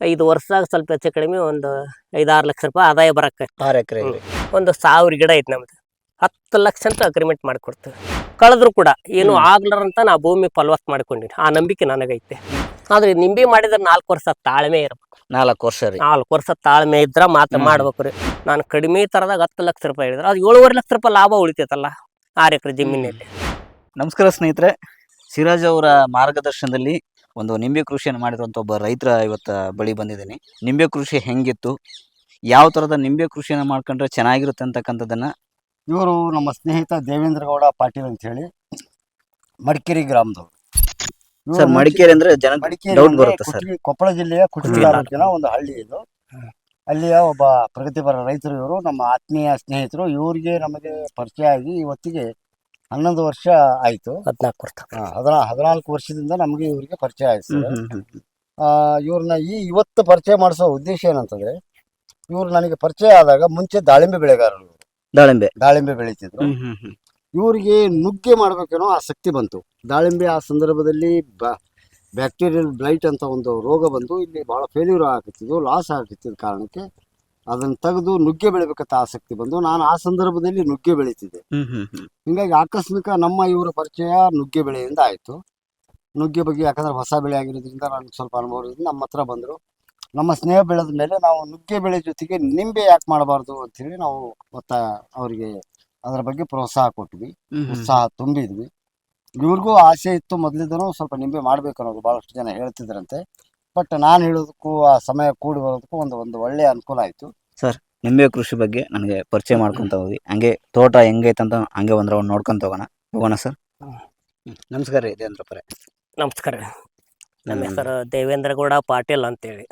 ಐದು ವರ್ಷದಾಗ ಸ್ವಲ್ಪ ಹೆಚ್ಚು ಕಡಿಮೆ ಒಂದು ಐದಾರು ಲಕ್ಷ ರೂಪಾಯಿ ಆದಾಯ ಬರಕ್ಕೆ ಆರು ಎಕರೆ ಒಂದು ಸಾವಿರ ಗಿಡ ಐತೆ ನಮ್ದು. ಹತ್ತು ಲಕ್ಷ ಅಂತ ಅಗ್ರಿಮೆಂಟ್ ಮಾಡಿಕೊಡ್ತೀವಿ ಕಳೆದ್ರು ಕೂಡ ಏನು ಆಗ್ಲಾರಂತ ನಾ ಭೂಮಿ ಫಲವತ್ ಮಾಡ್ಕೊಂಡಿನಿ. ಆ ನಂಬಿಕೆ ನನಗೈತೆ. ಆದ್ರೆ ನಿಂಬೆ ಮಾಡಿದ್ರೆ ನಾಲ್ಕು ವರ್ಷ ತಾಳ್ಮೆ ಇರ್ಬೇಕು. ನಾಲ್ಕು ವರ್ಷ ರೀ. ನಾಲ್ಕು ವರ್ಷ ತಾಳ್ಮೆ ಇದ್ರ ಮಾತ್ರ. ಮಾಡ್ಬೇಕು ರೀ. ನಾನು ಕಡಿಮೆ ತರದಾಗ ಹತ್ತು ಲಕ್ಷ ರೂಪಾಯಿ ಹೇಳಿದ್ರೆ ಅದು ಏಳುವರೆ ಲಕ್ಷ ರೂಪಾಯಿ ಲಾಭ ಉಳಿತೈತಲ್ಲ ಆರು ಎಕರೆ ಜಮೀನಲ್ಲಿ. ನಮಸ್ಕಾರ ಸ್ನೇಹಿತರೆ. ಸಿರಾಜ್ ಅವರ ಮಾರ್ಗದರ್ಶನದಲ್ಲಿ ಒಂದು ನಿಂಬೆ ಕೃಷಿಯನ್ನು ಮಾಡಿರುವಂಥ ಒಬ್ಬ ರೈತರ ಇವತ್ತು ಬಳಿ ಬಂದಿದ್ದೀನಿ. ನಿಂಬೆ ಕೃಷಿ ಹೆಂಗಿತ್ತು? ಯಾವ ಥರದ ನಿಂಬೆ ಕೃಷಿಯನ್ನು ಮಾಡ್ಕೊಂಡ್ರೆ ಚೆನ್ನಾಗಿರುತ್ತೆ ಅಂತಕ್ಕಂಥದ್ದನ್ನು ಇವರು ನಮ್ಮ ಸ್ನೇಹಿತ ದೇವೇಂದ್ರಗೌಡ ಪಾಟೀಲ್ ಅಂತ ಹೇಳಿ ಮಡಿಕೇರಿ ಗ್ರಾಮದವರು. ಸರ್ ಮಡಿಕೇರಿ ಅಂದ್ರೆ ಜನ ಮಡಿಕೇರಿ ಡೌಟ್ ಬರುತ್ತೆ ಸರ್. ಕೊಪ್ಪಳ ಜಿಲ್ಲೆಯ ಕುಟುಂಬ. ತಾಲೂಕಿನ ಒಂದು ಹಳ್ಳಿ ಇದು. ಅಲ್ಲಿಯ ಒಬ್ಬ ಪ್ರಗತಿಪರ ರೈತರು ಇವರು ನಮ್ಮ ಆತ್ಮೀಯ ಸ್ನೇಹಿತರು. ಇವರಿಗೆ ನಮಗೆ ಪರಿಚಯ ಆಗಿ ಇವತ್ತಿಗೆ ಹನ್ನೊಂದು ವರ್ಷ ಆಯ್ತು. ಹದಿನಾಲ್ಕು ವರ್ಷ. ಹದಿನಾ ಹದಿನಾಲ್ಕು ವರ್ಷದಿಂದ ನಮಗೆ ಇವರಿಗೆ ಪರಿಚಯ ಆಯ್ತು ಸರ್. ಆ, ಇವ್ರನ್ನ ಈ ಇವತ್ತು ಪರಿಚಯ ಮಾಡಿಸೋ ಉದ್ದೇಶ ಏನಂತಂದ್ರೆ ಇವ್ರು ನನಗೆ ಪರಿಚಯ ಆದಾಗ ಮುಂಚೆ ದಾಳಿಂಬೆ ಬೆಳೆಗಾರರು ಇವ್ರು. ದಾಳಿಂಬೆ. ದಾಳಿಂಬೆ ಬೆಳೀತಿದ್ರು. ಇವರಿಗೆ ನುಗ್ಗೆ ಮಾಡ್ಬೇಕೇನೋ ಆಸಕ್ತಿ ಬಂತು. ದಾಳಿಂಬೆ ಆ ಸಂದರ್ಭದಲ್ಲಿ ಬ್ಯಾಕ್ಟೀರಿಯಲ್ ಬ್ಲೈಟ್ ಅಂತ ಒಂದು ರೋಗ ಬಂದು ಇಲ್ಲಿ ಬಹಳ ಫೇಲ್ಯೂರ್ ಆಗತ್ತಿದ್ದು ಲಾಸ್ ಆಗತ್ತಿದ್ದ ಕಾರಣಕ್ಕೆ ಅದನ್ನ ತೆಗೆದು ನುಗ್ಗೆ ಬೆಳಿಬೇಕಂತ ಆಸಕ್ತಿ ಬಂದು ನಾನು ಆ ಸಂದರ್ಭದಲ್ಲಿ ನುಗ್ಗೆ ಬೆಳೀತಿದ್ದೆ. ಹಿಂಗಾಗಿ ಆಕಸ್ಮಿಕ ನಮ್ಮ ಇವರ ಪರಿಚಯ ನುಗ್ಗೆ ಬೆಳೆಯಿಂದ ಆಯಿತು. ನುಗ್ಗೆ ಬಗ್ಗೆ ಯಾಕಂದ್ರೆ ಹೊಸ ಬೆಳೆ ಆಗಿರೋದ್ರಿಂದ ನನಗೆ ಸ್ವಲ್ಪ ಅನುಭವ ಇರೋದ್ರಿಂದ ನಮ್ಮ ಹತ್ರ ಬಂದರು. ನಮ್ಮ ಸ್ನೇಹ ಬೆಳೆದ ಮೇಲೆ ನಾವು ನುಗ್ಗೆ ಬೆಳೆ ಜೊತೆಗೆ ನಿಂಬೆ ಯಾಕೆ ಮಾಡಬಾರ್ದು ಹೇಳಿ ನಾವು ಒತ್ತ ಅವರಿಗೆ ಅದರ ಬಗ್ಗೆ ಪ್ರೋತ್ಸಾಹ ಕೊಟ್ವಿ. ಉತ್ಸಾಹ ತುಂಬಿದ್ವಿ. ಇವ್ರಿಗೂ ಆಸೆ ಇತ್ತು ಮೊದಲಿದ್ದನು ಸ್ವಲ್ಪ ನಿಂಬೆ ಮಾಡ್ಬೇಕು ಅನ್ನೋದು ಭಾಳಷ್ಟು ಜನ ಹೇಳ್ತಿದ್ರಂತೆ. ಬಟ್ ನಾನು ಹೇಳೋದಕ್ಕೂ ಆ ಸಮಯ ಕೂಡಿ ಬರೋದಕ್ಕೂ ಒಂದು ಒಂದು ಒಳ್ಳೆಯ ಅನುಕೂಲ ಆಯಿತು. ನಿಂಬೆ ಕೃಷಿ ಬಗ್ಗೆ ನನಗೆ ಪರಿಚಯ ಮಾಡ್ಕೊಂತ ಹೋಗಿ. ಹಂಗೆ ತೋಟ ಹೆಂಗೈತೆ ಅಂತ ಹಂಗೆ ಬಂದ್ರೆ ರೌಂಡ್ ನೋಡ್ಕೊಂತ ಹೋಗೋಣ. ಹೋಗೋಣ ಸರ್. ನಮಸ್ಕಾರ ರೀ ದೇವೇಂದ್ರ ಪರೇ. ನಮಸ್ಕಾರ ನಮ್ಮ. ಹೆಸರು ದೇವೇಂದ್ರ ಗೌಡ ಪಾಟೀಲ್ ಅಂತೇಳಿ.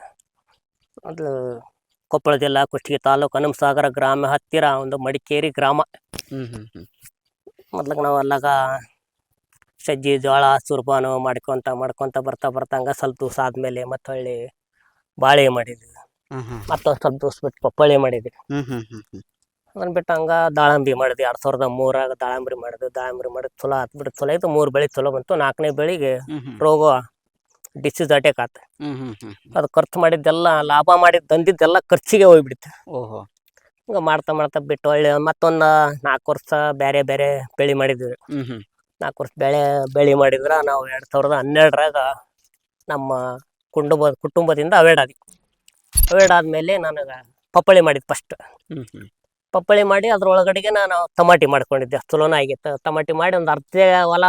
ಅದು ಕೊಪ್ಪಳ ಜಿಲ್ಲಾ ಕುಷ್ಟಗಿ ತಾಲೂಕು ಹನುಮಸಾಗರ ಗ್ರಾಮ ಹತ್ತಿರ ಒಂದು ಮಡಿಕೇರಿ ಗ್ರಾಮ. ಹ್ಮ್ ಹ್ಮ್ ಹ್ಮ್. ಮೊದ್ಲಿಗೆ ನಾವು ಅಲ್ಲಾಗ ಸಜ್ಜಿ ಜೋಳ ಸುರ್ಬಾನು ಮಾಡ್ಕೊತ ಮಾಡ್ಕೊತ ಬರ್ತಾ ಬರ್ತಾ ಹಂಗೆ ಸ್ವಲ್ಪ ದಿವಸ ಆದಮೇಲೆ ಮತ್ತೆ ಹೊಳ್ಳಿ ಬಾಳೆ ಮಾಡಿದ್ವಿ. ಮತ್ತೊಂದು ಸ್ವಲ್ಪ ದಿವಸ ಬಿಟ್ಟು ಪಪ್ಪಾಳಿ ಮಾಡಿದ್ವಿ. ಅದನ್ನ ಬಿಟ್ಟು ಹಂಗ ದಾಳಂಬಿ ಮಾಡಿದ್ವಿ. ಎರಡು ಸಾವಿರದ ಮೂರಾಗ ದಾಳಂಬರಿ ಮಾಡಿದ್ವಿ. ದಾಳಂಬರಿ ಮಾಡಿದ್ ಚಲೋ ಆತ್ಬಿಟ್ಟು ಚಲೋ ಆಯ್ತು. ಮೂರು ಬೆಳಿ ಚಲೋ ಬಂತು. ನಾಲ್ಕನೇ ಬೆಳೆಗೆ ಹ್ಮ್ ಹ್ಮ್. ರೋಗ ಡಿಸೀಸ್ ಅಟ್ಯಾಕ್ ಆತ. ಅದ್ ಖರ್ಚು ಮಾಡಿದ್ದೆಲ್ಲ ಲಾಭ ಮಾಡಿದ್ ತಂದಿದ್ದೆಲ್ಲ ಖರ್ಚಿಗೆ ಹೋಗ್ಬಿಡ್ತು. ಓಹೋ. ಹಿಂಗ ಮಾಡ್ತಾ ಮಾಡ್ತಾ ಬಿಟ್ಟು ಒಳ್ಳೆ ಮತ್ತೊಂದು ನಾಲ್ಕು ವರ್ಷ ಬೇರೆ ಬೇರೆ ಬೆಳೆ ಮಾಡಿದ್ವಿ. ನಾಲ್ಕು ವರ್ಷ ಬೆಳೆ ಬೆಳೆ ಮಾಡಿದ್ರ ನಾವು ಎರಡ್ ಸಾವಿರದ ಹನ್ನೆರಡರಾಗ ನಮ್ಮ ಕುಟುಂಬ ಕುಟುಂಬದಿಂದ ಅವೇಡ್ ಆದ್ವಿ. ಅವೇಡ್ ಆದ್ಮೇಲೆ ನನಗೆ ಪಪ್ಪಳಿ ಮಾಡಿದ್ದು ಫಸ್ಟ್ ಪಪ್ಪಳಿ ಮಾಡಿ ಅದ್ರೊಳಗಡೆಗೆ ನಾನು ತಮಾಟಿ ಮಾಡ್ಕೊಂಡಿದ್ದೆ. ಚಲೋನ ಆಗಿತ್ತು. ತಮಾಟಿ ಮಾಡಿ ಒಂದು ಅರ್ಧ ಹೊಲ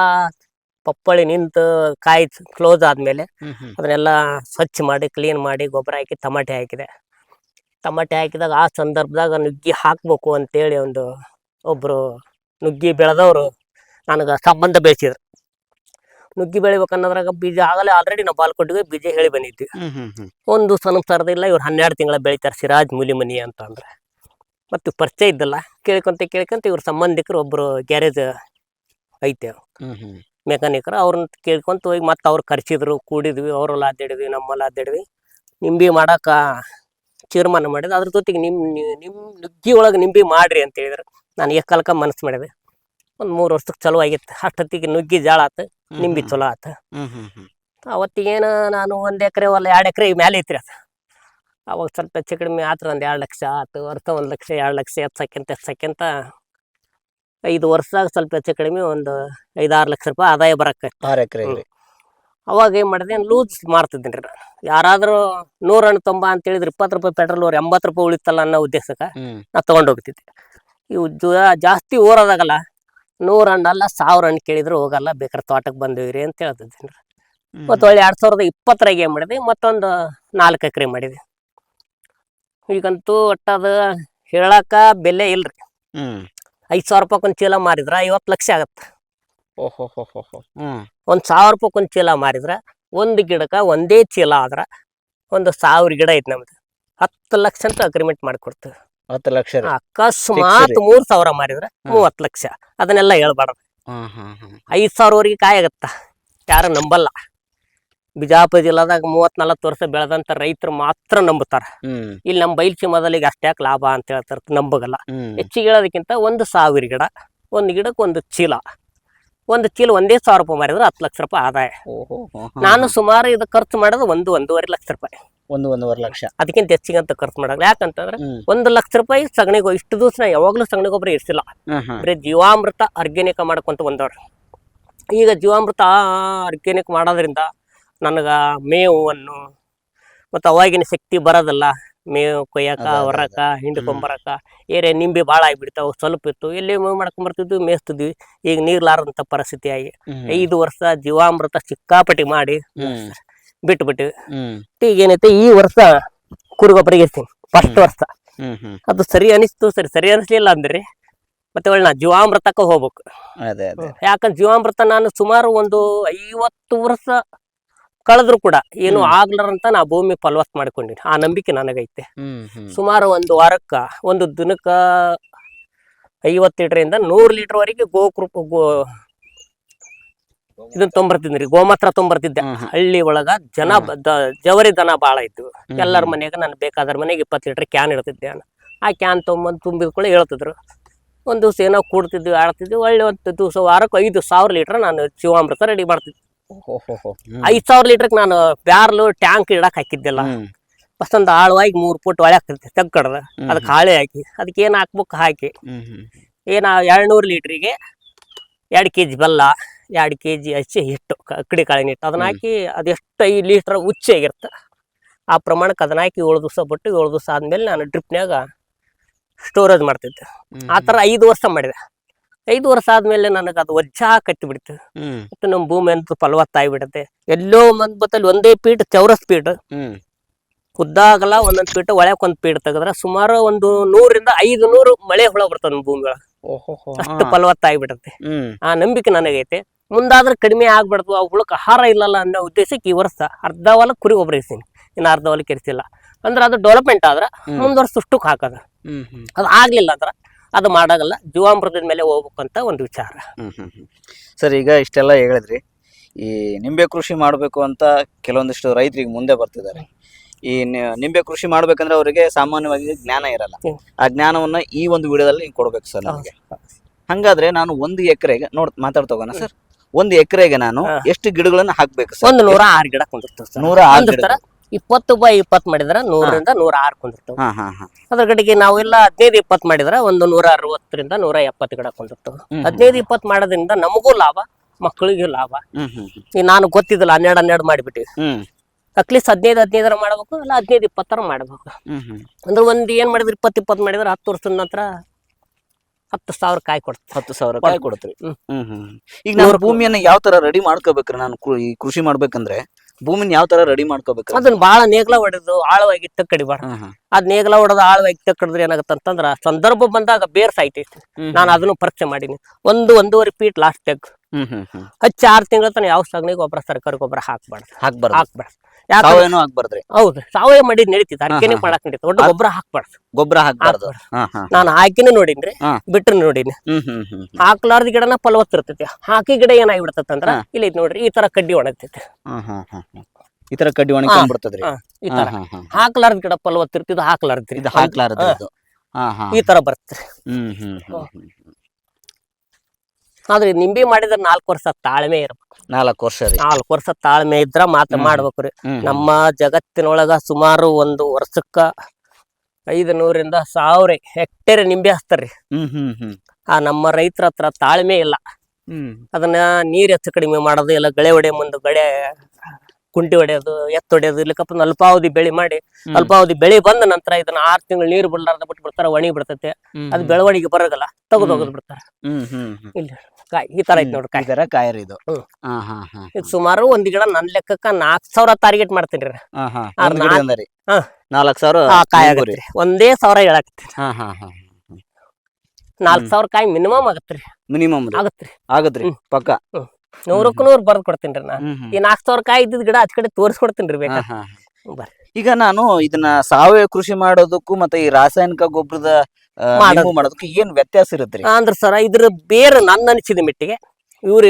ಪಪ್ಪಳಿ ನಿಂತು ಕಾಯಿ ಕ್ಲೋಸ್ ಆದ್ಮೇಲೆ ಅದನ್ನೆಲ್ಲ ಸ್ವಚ್ಛ ಮಾಡಿ ಕ್ಲೀನ್ ಮಾಡಿ ಗೊಬ್ಬರ ಹಾಕಿ ತಮಾಟಿ ಹಾಕಿದೆ. ತಮಾಟಿ ಹಾಕಿದಾಗ ಆ ಸಂದರ್ಭದಾಗ ನುಗ್ಗಿ ಹಾಕ್ಬೇಕು ಅಂತೇಳಿ ಒಂದು ಒಬ್ರು ನುಗ್ಗಿ ಬೆಳೆದವರು ನನಗೆ ಸಂಬಂಧ ಬೆಳೆಸಿದ್ರು. ನುಗ್ಗಿ ಬೆಳಿಬೇಕನ್ನೋದ್ರಾಗ ಬೀಜ ಆಗಲೇ ಆಲ್ರೆಡಿ ನಾವು ಬಾಲ್ ಬೀಜ ಹೇಳಿ ಬಂದಿದ್ವಿ. ಒಂದು ತರದಿಲ್ಲ ಒಂದು ಸಂಸಾರದಿಲ್ಲ ಇವ್ರು ಹನ್ನೆರಡು ತಿಂಗಳ ಬೆಳಿತಾರೆ ಸಿರಾಜ್ ಮುಲಿಮನಿ ಅಂತ ಅಂದ್ರೆ ಮತ್ತು ಪರಿಚಯ ಇದ್ದಲ್ಲ ಕೇಳ್ಕೊಂತ ಕೇಳ್ಕೊಂತ ಇವ್ರ ಸಂಬಂಧಿಕರು ಒಬ್ಬರು ಗ್ಯಾರೇಜ್ ಐತೆ. ಮೆಕ್ಯಾನಿಕರು ಅವ್ರನ್ನ ಕೇಳ್ಕೊಂತ ಹೋಗಿ ಮತ್ತೆ ಅವ್ರು ಕರ್ಸಿದ್ರು ಕೂಡಿದ್ವಿ ಅವರೆಲ್ಲ ಅದ್ದಾಡಿದ್ವಿ ನಮ್ಮಲ್ಲಿ ಅದ್ದಾಡಿದ್ವಿ ನಿಂಬೆ ಮಾಡಾಕ ತೀರ್ಮಾನ ಮಾಡಿದ್ರು. ಅದ್ರ ಜೊತೆಗೆ ನಿಮ್ಮ ನಿಮ್ಮ ನುಗ್ಗಿ ಒಳಗೆ ನಿಂಬೆ ಮಾಡ್ರಿ ಅಂತ ಹೇಳಿದ್ರು. ನಾನು ಏಕಾಲಕ ಮನಸ್ಸು ಮಾಡಿದೆ. ಒಂದು ಮೂರು ವರ್ಷಕ್ಕೆ ಚಲೋ ಆಗಿತ್ತು. ಅಷ್ಟೊತ್ತಿಗೆ ನುಗ್ಗಿ ಜಾಳ ಆತು. ನಿಂಬೆ ಚಲೋ ಆತ. ಅವತ್ತಿಗೇನು ನಾನು ಒಂದು ಎಕರೆ ಒಲ್ಲ ಎರಡು ಎಕರೆ ಮೇಲೆ ಐತ್ರಿ ಅದು. ಅವಾಗ ಸ್ವಲ್ಪ ಹೆಚ್ಚು ಕಡಿಮೆ ಆತ್ರ ಒಂದು ಎರಡು ಲಕ್ಷ ಆತು ವರ್ಷ ಒಂದು ಲಕ್ಷ ಎರಡು ಲಕ್ಷ ಹೆಚ್ಚಕ್ಕಿಂತ ಹೆಚ್ಚಕ್ಕಿಂತ ಐದು ವರ್ಷದಾಗ ಸ್ವಲ್ಪ ಹೆಚ್ಚು ಕಡಿಮೆ ಒಂದು ಐದಾರು ಲಕ್ಷ ರೂಪಾಯಿ ಆದಾಯ ಬರಕ್ಕೆ ಆರು ಎಕರೆ ರೀ. ಅವಾಗ ಏನು ಮಾಡಿದೆ ಲೂಸ್ ಮಾಡ್ತಿದ್ದೀನಿ ರೀ ನಾನು. ಯಾರಾದರೂ ನೂರ ಹಣ್ಣು ತೊಂಬ ಅಂತ ಹೇಳಿದ್ರೆ ಇಪ್ಪತ್ತು ರೂಪಾಯಿ ಪೆಟ್ರೋಲ್ ಅವ್ರು ಎಂಬತ್ತು ರೂಪಾಯಿ ಉಳಿತಲ್ಲ ಅನ್ನೋ ಉದ್ದೇಶಕ್ಕೆ ನಾ ತೊಗೊಂಡು ಹೋಗ್ತಿದ್ದೆ. ಇವು ಜಾಸ್ತಿ ಊರದಾಗಲ್ಲ ನೂರು ಹಣ್ಣು ಅಲ್ಲ ಸಾವಿರ ಹಣ್ಣು ಕೇಳಿದ್ರು ಹೋಗಲ್ಲ ಬೇಕಾದ್ರೆ ತೋಟಕ್ಕೆ ಬಂದಿವ್ರಿ ಅಂತ ಹೇಳ್ತಿದ್ದೀನಿ ಮತ್ತೆ ಮತ್ತು ಒಳ್ಳೆ ಎರಡು ಸಾವಿರದ ಇಪ್ಪತ್ತರಾಗ ಏನು ಮಾಡಿದ್ವಿ ಮತ್ತೊಂದು ನಾಲ್ಕು ಎಕರೆ ಮಾಡಿದ್ವಿ ಈಗಂತೂ ಒಟ್ಟದು ಹೇಳಕ್ಕ ಬೆಲೆ ಇಲ್ರಿ. ಐದು ಸಾವಿರ ರೂಪಾಯಿ ಒಂದು ಚೀಲ ಮಾರಿದ್ರ ಐವತ್ತು ಲಕ್ಷ ಆಗತ್ತೆ. ಒಂದು ಸಾವಿರ ರೂಪಾಯಿ ಒಂದು ಚೀಲ ಮಾರಿದ್ರೆ ಒಂದು ಗಿಡಕ್ಕ ಒಂದೇ ಚೀಲ ಆದ್ರೆ ಒಂದು ಸಾವಿರ ಗಿಡ ಐತೆ ನಮ್ದು. ಹತ್ತು ಲಕ್ಷ ಅಂತ ಅಗ್ರಿಮೆಂಟ್ ಮಾಡಿಕೊಡ್ತೀವಿ. ಹತ್ತು ಲಕ್ಷ ರೀ. ಅಕಸ್ಮಾತ್ ಮೂರ್ ಸಾವಿರ ಮಾರಿದ್ರೆ ಮೂವತ್ ಮೂವತ್ತು ಲಕ್ಷ. ಅದನ್ನೆಲ್ಲ ಹೇಳ್ಬಾರ್ದು ಐದ್ ಸಾವಿರವರೆಗೆ ಕಾಯಾಗತ್ತ. ಯಾರು ನಂಬಲ್ಲ. ಬಿಜಾಪುರ ಜಿಲ್ಲಾದಾಗ ಮೂವತ್ ನಲವತ್ತು ವರ್ಷ ಬೆಳೆದಂತ ರೈತರು ಮಾತ್ರ ನಂಬುತ್ತಾರ. ಇಲ್ಲಿ ನಮ್ಮ ಬೈಲ್ ಮೊದಲಿಗೆ ಅಷ್ಟ್ಯಾಕ್ ಲಾಭ ಅಂತ ಹೇಳ್ತಾರ. ನಂಬಗಲ್ಲ. ಹೆಚ್ಚಿಗೆ ಹೇಳೋದಕ್ಕಿಂತ ಒಂದು ಸಾವಿರ ಗಿಡ ಒಂದು ಗಿಡಕ್ಕೆ ಒಂದು ಚೀಲ. ಒಂದು ಚೀಲ ಒಂದೇ ಸಾವಿರ ರೂಪಾಯಿ ಮಾರಿದ್ರೆ ಹತ್ತು ಲಕ್ಷ ರೂಪಾಯಿ ಆದಾಯ. ನಾನು. ಸುಮಾರು ಇದು ಖರ್ಚು ಮಾಡೋದು ಒಂದು ಒಂದೂವರೆ ಲಕ್ಷ ರೂಪಾಯಿ. ಒಂದು ಒಂದೂವರೆ ಲಕ್ಷ. ಅದಕ್ಕಿಂತ ಹೆಚ್ಚಿಗೆ ಅಂತ ಖರ್ಚು ಮಾಡಲ್ಲ. ಯಾಕಂತಂದ್ರೆ ಒಂದು ಲಕ್ಷ ರೂಪಾಯಿ ಸಗಣಿ ಇಷ್ಟ ದಿವಸ ನಾ ಯಾವಾಗಲೂ ಸಗಣಿ ಗೊಬ್ಬರ ಇರ್ಸಿಲ್ಲ. ಬರೀ ಜೀವಾಮೃತ ಆರ್ಗ್ಯಾನಿಕ್ ಮಾಡ್ಕೊಂತ ಬಂದವ್ರು. ಈಗ ಜೀವಾಮೃತ ಆರ್ಗ್ಯಾನಿಕ್ ಮಾಡೋದ್ರಿಂದ ನನಗೆ ಮೇವನ್ನು ಮತ್ತು ಅವಾಗಿನ ಶಕ್ತಿ ಬರೋದಿಲ್ಲ. ಮೇವು ಕೊಯ್ಯಾಕ. ಹೊರಕ ಹಿಂಡ್ಕೊಂಬರಕ ಏರೇ ನಿಂಬೆ ಭಾಳ ಆಗಿಬಿಡ್ತಾವೆ ಸ್ವಲ್ಪ ಇತ್ತು. ಎಲ್ಲಿ ಮೇವು ಮಾಡ್ಕೊಂಬರ್ತಿದ್ವಿ ಮೇಯಿಸ್ತಿದ್ವಿ. ಈಗ ನೀರ್ಲಾರದಂಥ ಪರಿಸ್ಥಿತಿ ಆಗಿ. ಐದು ವರ್ಷ ಜೀವಾಮೃತ ಸಿಕ್ಕಾಪಟ್ಟಿ ಮಾಡಿ ಬಿಟ್ಬಿಟ್ಟಿವಿ. ಈಗ ಏನೈತೆ ಈ ವರ್ಷ ಕುರುಗೊಬ್ಬರಿಗೆ ಇರ್ತೀನಿ. ಫಸ್ಟ್ ವರ್ಷ. ಅದು ಸರಿ ಅನಿಸ್ತು ಸರಿ ಸರಿ ಅನಿಸ್ಲಿಲ್ಲ ಅಂದ್ರೆ ಮತ್ತೆ ಒಳ್ಳೆ ನಾ ಜೀವಾಮೃತಕ್ಕ ಹೋಗ್ಬೇಕು. ಯಾಕಂದ್ರೆ ಜೀವಾಮೃತ ನಾನು ಸುಮಾರು ಒಂದು ಐವತ್ತು ವರ್ಷ ಕಳೆದ್ರು ಕೂಡ ಏನು. ಆಗ್ಲಾರಂತ ನಾ ಭೂಮಿ ಫಲವತ್ ಮಾಡ್ಕೊಂಡಿನಿ. ಆ ನಂಬಿಕೆ ನನಗೈತೆ. ಸುಮಾರು ಒಂದು ವಾರಕ್ಕ ಒಂದು ದಿನಕ್ಕ ಐವತ್ತು ಇಂದ ನೂರು ಲೀಟರ್ ವರೆಗೆ ಗೋಕೃಪ ಗೋ ಇದನ್ನ ತೊಂಬರ್ತಿದ್ರಿ ಗೋಮಾತ್ರ ತೊಂಬರ್ತಿದ್ದೆ. ಹಳ್ಳಿ ಒಳಗ ಜನ ಜವರಿ ದನ ಬಾಳ ಇದ್ವು ಎಲ್ಲರ ಮನೆಯಾಗ ಮನೆಗೆ ನಾನು ಬೇಕಾದ್ರ ಮನೆಗೆ ಇಪ್ಪತ್ತು ಲೀಟರ್ ಕ್ಯಾನ್ ಇಡ್ತಿದ್ದೆ ನಾನು. ಆ ಕ್ಯಾನ್ ತೊಗೊಂಬಂದು ತುಂಬಿದ ಕೂಡ ಹೇಳ್ತಿದ್ರು. ಒಂದು ದಿವಸ ಏನೋ ಕೂಡ್ತಿದ್ವಿ ಆಡ್ತಿದ್ವಿ ಒಳ್ಳೆ ಒಂದು ದಿವಸ ವಾರಕ್ಕೆ ಐದು ಸಾವಿರ ಲೀಟರ್ ನಾನು ಜೀವಾಮೃತ ರೆಡಿ ಮಾಡ್ತಿದ್ದೆ. ಐದ್ ಸಾವಿರ ಲೀಟರ್ ನಾನು ಬ್ಯಾರ್ಲು ಟ್ಯಾಂಕ್ ಇಡಕ್ ಹಾಕಿದ್ದಿಲ್ಲ. ಫಸ್ಟ್ ಒಂದು ಆಳವಾಗಿ ಮೂರು ಫುಟ್ ಒಳೆ ಹಾಕ್ತಿದ್ದೆ ತೆಗ್ಕಡ್ದು. ಅದಕ್ಕೆ ಹಾಳೆ ಹಾಕಿ ಅದಕ್ಕೆ ಏನು ಹಾಕ್ಬೇಕು ಹಾಕಿ. ಏನು ಎರಡ್ನೂರು ಲೀಟ್ರಿಗೆ ಎರಡು ಕೆ ಜಿ ಬೆಲ್ಲ. ಎರಡು ಕೆ ಜಿ ಹಚ್ಚಿ ಹಿಟ್ಟು ಅಕ್ಕಡಿ ಕಾಳಿನ ಹಿಟ್ಟು. ಅದನ್ನ. ಹಾಕಿ ಅದೆಷ್ಟು ಐದು ಲೀಟ್ರ್ ಆಗಿರ್ತೆ ಆ ಪ್ರಮಾಣಕ್ಕೆ ಅದನ್ನ ಹಾಕಿ ಏಳು ದಿವಸ ಬಿಟ್ಟು ಏಳು ದಿವಸ ಆದ್ಮೇಲೆ ನಾನು ಡ್ರಿಪ್ನ್ಯಾಗ ಸ್ಟೋರೇಜ್ ಮಾಡ್ತಿದ್ದೆ. ಆ ಥರ ಐದು ವರ್ಷ ಮಾಡಿದೆ. ಐದು ವರ್ಷ ಆದ್ಮೇಲೆ ನನಗೆ ಅದು ವಜ್ಜ ಕಟ್ಟಿ ಬಿಡ್ತು ಮತ್ತು ನಮ್ಮ ಭೂಮಿ ಫಲವತ್ತಾಗಿ ಬಿಡುತ್ತೆ ಎಲ್ಲೋ ಒಂದು ಬತ್ತಲ್ಲಿ ಒಂದೇ ಪೀಟ್ ಚೌರಸ್ ಪೀಟ್. ಉದ್ದಾಗಲ್ಲ ಒಂದೊಂದು ಪೀಟ್ ಒಳಕ್ಕೆ ಒಂದು ಪೀಟ್ ತೆಗೆದ್ರೆ ಸುಮಾರು ಒಂದು ನೂರಿಂದ ಐದು ನೂರು ಮಳೆ ಹುಳ ಬರ್ತದೆ ನಮ್ಮ ಭೂಮಿ ಒಳಗೆ. ಅಷ್ಟು ಹಾ. ಫಲವತ್ತಾಗಿಬಿಡುತ್ತೆ. ಆ ನಂಬಿಕೆ ನನಗೈತೆ. ಮುಂದಾದ್ರೆ ಕಡಿಮೆ ಆಗ್ಬಾರ್ದು ಆ ಹುಳಕ್ಕೆ ಆಹಾರ ಇಲ್ಲಲ್ಲ ಅನ್ನೋ ಉದ್ದೇಶಕ್ಕೆ ಈ ವರ್ಷ ಅರ್ಧ ಹೊಲ ಕುರಿ ಗೊಬ್ಬರ ಇರ್ತೀನಿ ಇನ್ನು ಅರ್ಧ ಹೊಲಕ್ಕೆ ಇರ್ತಿಲ್ಲ ಅಂದ್ರೆ ಅದು ಡೆವಲಪ್ಮೆಂಟ್ ಆದ್ರೆ ಮುಂದೆ ವರ್ಷ ಸುಷ್ಟಕ್ಕೆ ಹಾಕೋದು. ಅದು ಆಗ್ಲಿಲ್ಲ ಅಂದ್ರೆ ಅದು ಮಾಡಾಗಲ್ಲ ಜೀವಾಮೃತದ ಮೇಲೆ ಹೋಗ್ಬೇಕಂತ ಅಂತ ಒಂದು ವಿಚಾರ. ಹ್ಮ್ ಹ್ಮ್ ಹ್ಮ್. ಸರ್ ಈಗ ಇಷ್ಟೆಲ್ಲ ಹೇಳಿದ್ರಿ. ಈ ನಿಂಬೆ ಕೃಷಿ ಮಾಡಬೇಕು ಅಂತ ಕೆಲವೊಂದಿಷ್ಟು ರೈತರಿಗೆ ಮುಂದೆ ಬರ್ತಿದ್ದಾರೆ. ಈ ನಿಂಬೆ ಕೃಷಿ ಮಾಡ್ಬೇಕಂದ್ರೆ ಅವರಿಗೆ ಸಾಮಾನ್ಯವಾಗಿ ಜ್ಞಾನ ಇರಲ್ಲ. ಆ ಜ್ಞಾನವನ್ನ ಈ ಒಂದು ವಿಡಿಯೋದಲ್ಲಿ ಕೊಡ್ಬೇಕು ಸರ್ ನಮಗೆ. ಹಂಗಾದ್ರೆ ನಾನು ಒಂದು ಎಕರೆಗೆ ನೋಡ್ ಮಾತಾಡ್ತೋಗೋಣ ಸರ್. ಒಂದು ಎಕರೆಗೆ ನಾನು. ಎಷ್ಟು ಗಿಡಗಳನ್ನ ಹಾಕ್ಬೇಕು ಸರ್? ಒಂದು ನೂರ ಆರು ಗಿಡ ಕುಂದಿರ್ತಾವ ಸರ್. ನೂರ ಆರು ಕುಂದಿರ್ತಾರ ಇಪ್ಪತ್ತು ಬೈ ಇಪ್ಪತ್ ಮಾಡಿದ್ರೆ ನೂರರಿಂದ ನೂರ ಆರು ಕುಂದಿರ್ತಾವ. ಹಾ ಹಾ ಹಾ. ಅದ್ರ ಕಡೆಗೆ ನಾವೆಲ್ಲ ಹದಿನೈದು ಇಪ್ಪತ್ತು ಮಾಡಿದ್ರೆ ಒಂದು ನೂರ ಅರವತ್ತರಿಂದ ನೂರ ಎಪ್ಪತ್ತು ಗಿಡ ಕುಂದಿರ್ತಾವ. ಹದಿನೈದು ಇಪ್ಪತ್ತು ಮಾಡೋದ್ರಿಂದ ನಮಗೂ ಲಾಭ ಮಕ್ಕಳಿಗೂ ಲಾಭ. ಹ್ಮ್ ಹ್ಮ್ ಹ್ಮ್. ಈಗ ನಾನು ಗೊತ್ತಿದ್ದಿಲ್ಲ ಹನ್ನೆರಡು ಹನ್ನೆರಡು ಮಾಡಿಬಿಟ್ಟಿವಿ ಹ್ಮ್. ಅಟ್ಲೀಸ್ಟ್ ಹದಿನೈದು ಹದಿನೈದರ ಮಾಡ್ಬೇಕು ಇಲ್ಲ ಹದಿನೈದು ಇಪ್ಪತ್ತರ ಮಾಡ್ಬೇಕು. ಹ್ಮ್ ಹ್ಮ್. ಅಂದ್ರೆ ಒಂದು ಏನ್ ಮಾಡಿದ್ರೆ ಇಪ್ಪತ್ತು ಇಪ್ಪತ್ತು ಮಾಡಿದ್ರೆ ಹತ್ತು ವರ್ಷದ ನಂತರ ಹತ್ತು ಸಾವಿರ ಕಾಯಿ ಕೊಡ್ತಾರೆ ಹತ್ತು ಸಾವಿರ ಕಾಯಿ ಕೊಡತ್ರಿ ಹ್ಮ್. ಹ್ಮ್ ಹ್ಮ್ ಈಗ ನಾವು ಭೂಮಿಯನ್ನ ಯಾವ ತರ ರೆಡಿ ಮಾಡ್ಕೋಬೇಕ್ರಿ ನಾನು ಕೃ- ಈ ಕೃಷಿ ಮಾಡ್ಬೇಕಂದ್ರೆ ಭೂಮಿನ ಯಾವ ತರ ರೆಡಿ ಮಾಡ್ಕೋಬೇಕು ಅದನ್ನ ಬಹಳ ನೇಗ್ಲ ಹೊಡೆದು ಆಳವಾಗಿ ಹ್ಮ್ ಹ್ಮ್. ಅದ್ ನೇಗ್ಲ ಹೊಡೆದು ಆಳವಾಗಿ ತಕ್ಕಡಿದ್ರೆ ಏನಾಗುತ್ತೆ ಅಂತಂದ್ರ ಸಂದರ್ಭ ಬಂದಾಗ ಬೇರ್ ಸಾಯ್ತೈತಿ ನಾನು ಅದನ್ನು ಪರೀಕ್ಷೆ ಮಾಡೀನಿ. ಒಂದು ಒಂದೂವರೆ ಫೀಟ್ ಲಾಸ್ಟ್ ತೆಗ್ ಹ್ಮ್ ಹ್ಮ್ ಹ್ಮ್ ಹಚ್ಚಿ ಆರು ತಿಂಗಳ ತನ ಯಾವ ಸಗಣಿ ಗೊಬ್ಬರ ಸರ್ಕಾರಿ ಗೊಬ್ಬರ ಹಾಕ್ಬಾರ್ದು. ಹಾಕ್ಬಾರ್ದು. ಹಾಕ್ಬಾರ್ದು. ಸಾವಯವ ಹಾಕ್ಬಾರ್ದ್ರಿ. ಹೌದು ಸಾವಯವ ಮಾಡಿದ್ ನಡೀತಿತ್ತು. ಅರ್ಕೆನೆ. ಮಾಡಕ್ ನಡೀತದೆ ಒಟ್ಟು ಗೊಬ್ಬರ ಹಾಕ್ಬಾರ್ದು. ಗೊಬ್ಬರ ಹಾಕ್ಬಾರ್ದು. ನಾನು ಹಾಕಿನ ನೋಡಿನ್ರಿ. ಬಿಟ್ಟರೆ ಬಿಟ್ರು ನೋಡಿನಿ. ಹ್ಮ್ ಹ್ಮ್ ಹ್ಮ್ ಹ್ಮ್. ಹಾಕ್ಲಾರ್ದ ಗಿಡನ ಫಲವತ್ತ ಇರ್ತೈತಿ. ಹಾಕಿ ಗಿಡ ಏನಾಗ್ಬಿಡ್ತೈತೆ ಅಂದ್ರ. ಇಲ್ಲಿ ನೋಡ್ರಿ ಈ ತರ ಕಡ್ಡಿ ಒಣಗ್ತೈತಿ. ಹ್ಮ್ ಹ್ಮ್ ಹ್ಮ್ ಹ್ಮ್. ಈ ತರ ಕಡ್ಡಿ ಒಣಕೊಂಡ್ಬಿಡ್ತದ್ರಿ ಬಿಡ್ತದ್ರಿ ಈ ತರ. ಹಾಕ್ಲಾರ್ದ ಗಿಡ ಫಲವತ್ತ ಇರ್ತಿದ್ ಹಾಕ್ಲಾರ್ದ್ರಿ. ಇದು ಈ ತರ ಬರ್ತದೆ. ಹ್ಮ್ ಹ್ಮ್ ಹ್ಮ್ ಹ್ಮ್. ಆದ್ರೆ ನಿಂಬಿ ಮಾಡಿದ್ರೆ ನಾಲ್ಕು ವರ್ಷ ತಾಳ್ಮೆ ಇರ್ಬೇಕು. ನಾಲ್ಕು ವರ್ಷ ರೀ. ನಾಲ್ಕು ವರ್ಷ ತಾಳ್ಮೆ ಇದ್ರ ಮಾತ್ರ. ಮಾಡ್ಬೇಕ್ರಿ ನಮ್ಮ ಜಗತ್ತಿನೊಳಗ ಸುಮಾರು ಒಂದು ವರ್ಷಕ್ಕ ಐದು ನೂರಿಂದ ಸಾವಿರ ಹೆಕ್ಟೇರ್ ನಿಂಬೆ ಹಚ್ತಾರ್ರಿ ಆ ನಮ್ಮ ರೈತರ ಹತ್ರ ತಾಳ್ಮೆ ಇಲ್ಲ. ಅದನ್ನ ನೀರ್ ಹೆಚ್ಚು ಕಡಿಮೆ ಮಾಡೋದು ಇಲ್ಲ ಗಳೆ ಹೊಡೆ ಮುಂದೆ ಗಳೆ ಕುಂಟಿ ಹೊಡೆಯೋದು ಎತ್ತು ಹೊಡೆಯೋದು ಇರ್ಲಿಕ್ಕಪ್ಪ ಅಲ್ಪಾವಧಿ ಬೆಳೆ ಮಾಡಿ. ಅಲ್ಪಾವಧಿ ಬೆಳೆ ಬಂದ ನಂತರ ಇದನ್ನ ಆರು ತಿಂಗಳು ನೀರು ಬಿಡ್ಲಾರ್ದ ಬಿಟ್ಟು ಬಿಡ್ತಾರ ಒಣಗಿ ಬಿಡ್ತೈತೆ. ಅದು ಬೆಳವಣಿಗೆ ಬರೋದಲ್ಲ ತಗದು ಹೋಗದ್ ಬಿಡ್ತಾರೆ. ಇಲ್ಲಿ ಕಾಯಿ ಈ ತರ ಐತಿ ನೋಡ್ರಿ ಕಾಯಿ. ತರ ಕಾಯರಿ ಇದು. ಇದು ಸುಮಾರು ಒಂದ್ ಗಿಡ ನನ್ ಲೆಕ್ಕಕ್ಕ ನಾಲ್ಕ್ ಸಾವಿರ ಟಾರ್ಗೆಟ್ ಮಾಡ್ತೀನಿ ರೀ. ನಾಲ್ಕ್- ಸಾವಿರ ಆ ಕಾಯಿ ಆಗತ್ರಿ ಒಂದೇ ಸಾವಿರ ಹೇಳಕತ್ತೀನಿ ನಾಲ್ಕ್. ಸಾವಿರ ಕಾಯಿ ಮಿನಿಮಮ್ ಆಗತ್ರಿ ಮಿನಿಮಮ್ ಆಗತ್ರಿ ಆಗತ್ರಿ. ಪಕ್ಕ? ನೂರಕ್ಕೂ ನೂರ್ ಬರ್ದ್ ಕೊಡ್ತೀನಿ ನಾ. ಈ ನಾಲ್ಕು ಸಾವಿರ ಕಾಯಿ ಇದ್ದಿದ್ ಗಿಡ ಅದ್ ಕಡೆ ತೋರಿಸ್ಕೊಡ್ತೀನಿ ರೀ ಬೇಕಾ ಈಗ ನಾನು ಇದನ್ನ ಸಾವಯವ ಕೃಷಿ ಮಾಡೋದಕ್ಕೂ ಮತ್ತೆ ಈ ರಾಸಾಯನಿಕ ಗೊಬ್ಬರದ ಮಾಡೋದಕ್ಕೆ ಮಾಡೋದು. ಮಾಡೋದಕ್ಕೂ ಏನ್ ವ್ಯತ್ಯಾಸ ಇರುತ್ತೆ ಅಂದ್ರ ಸರ ಇದ್ರ ಬೇರೆ ನನ್ನ ಅನಿಸಿದ ಮಿಟ್ಟಿಗೆ ಇವ್ರು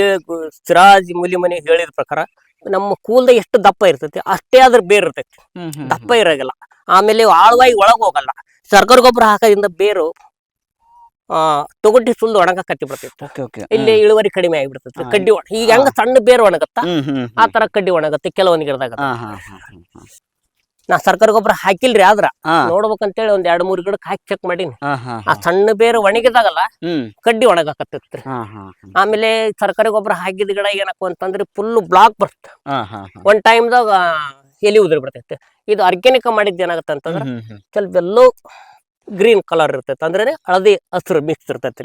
ಸಿರಾಜ್ ಮುಲಿಮನಿ ಹೇಳಿದ ಪ್ರಕಾರ ನಮ್ಮ ಕೂಲ್ದ ಎಷ್ಟು ದಪ್ಪ ಇರ್ತೈತಿ ಅಷ್ಟೇ ಅದ್ರ ಬೇರ್ ಇರ್ತೈತಿ. ದಪ್ಪ ಇರೋಗಿಲ್ಲ. ಆಮೇಲೆ ಆಳವಾಗಿ ಒಳಗ್ ಹೋಗಲ್ಲ. ಸರ್ಕಾರ ಗೊಬ್ಬರ ಹಾಕೋದ್ರಿಂದ ಬೇರು ತೊಗಟಿ ಸುಲ್ದು ಒಣಗ ಕಟ್ಟಿ ಬಿಡ್ತೈತಿ ಇಲ್ಲಿ ಇಳುವರಿ ಕಡಿಮೆ ಆಗಿಬಿಡ್ತೈತಿ ಕಡ್ಡಿ ಒಣ ಈಗ ಹೆಂಗ ಸಣ್ಣ ಬೇರು ಒಣಗತ್ತ? ಆ ತರ ಕಡ್ಡಿ ಒಣಗತ್ತೆ ಕೆಲವೊಂದ್ ಗಿಡದಾಗ. ನಾ ಸರ್ಕಾರಿ ಗೊಬ್ಬರ ಹಾಕಿಲ್ರಿ ಆದ್ರ ನೋಡ್ಬೇಕಂತೇಳಿ ಒಂದ್ ಎರಡ್ ಮೂರ್ ಗಿಡಕ್ಕೆ ಹಾಕಿ ಚೆಕ್ ಮಾಡೀನಿ. ಆ ಸಣ್ಣ ಬೇರು ಒಣಗಿದಾಗಲ್ಲ ಕಡ್ಡಿ ಒಣಗಾಕತ್ತೈತ್ರಿ. ಆಮೇಲೆ ಸರ್ಕಾರಿ ಗೊಬ್ಬರ ಹಾಕಿದ ಗಿಡ ಏನಪ್ಪ ಅಂತಂದ್ರೆ ಫುಲ್ ಬ್ಲಾಕ್ ಬರ್ತ ಒಂದ್ ಟೈಮ್ ಟೈಮ್ದಾಗ ಎಲಿ ಉದುರಿ ಬಿಡ್ತೈತೆ ಇದು ಆರ್ಗ್ಯಾನಿಕ್ ಮಾಡಿದ್ ಏನಾಗತ್ತೆ ಅಂತಂದ್ರೆ ಸ್ವಲ್ಪ ಎಲ್ಲೋ ಗ್ರೀನ್ ಕಲರ್ ಇರ್ತೈತೆ ಅಂದ್ರೆ ಹಳದಿ ಹಸಿರು ಮಿಕ್ಸ್ ಇರ್ತೈತೆ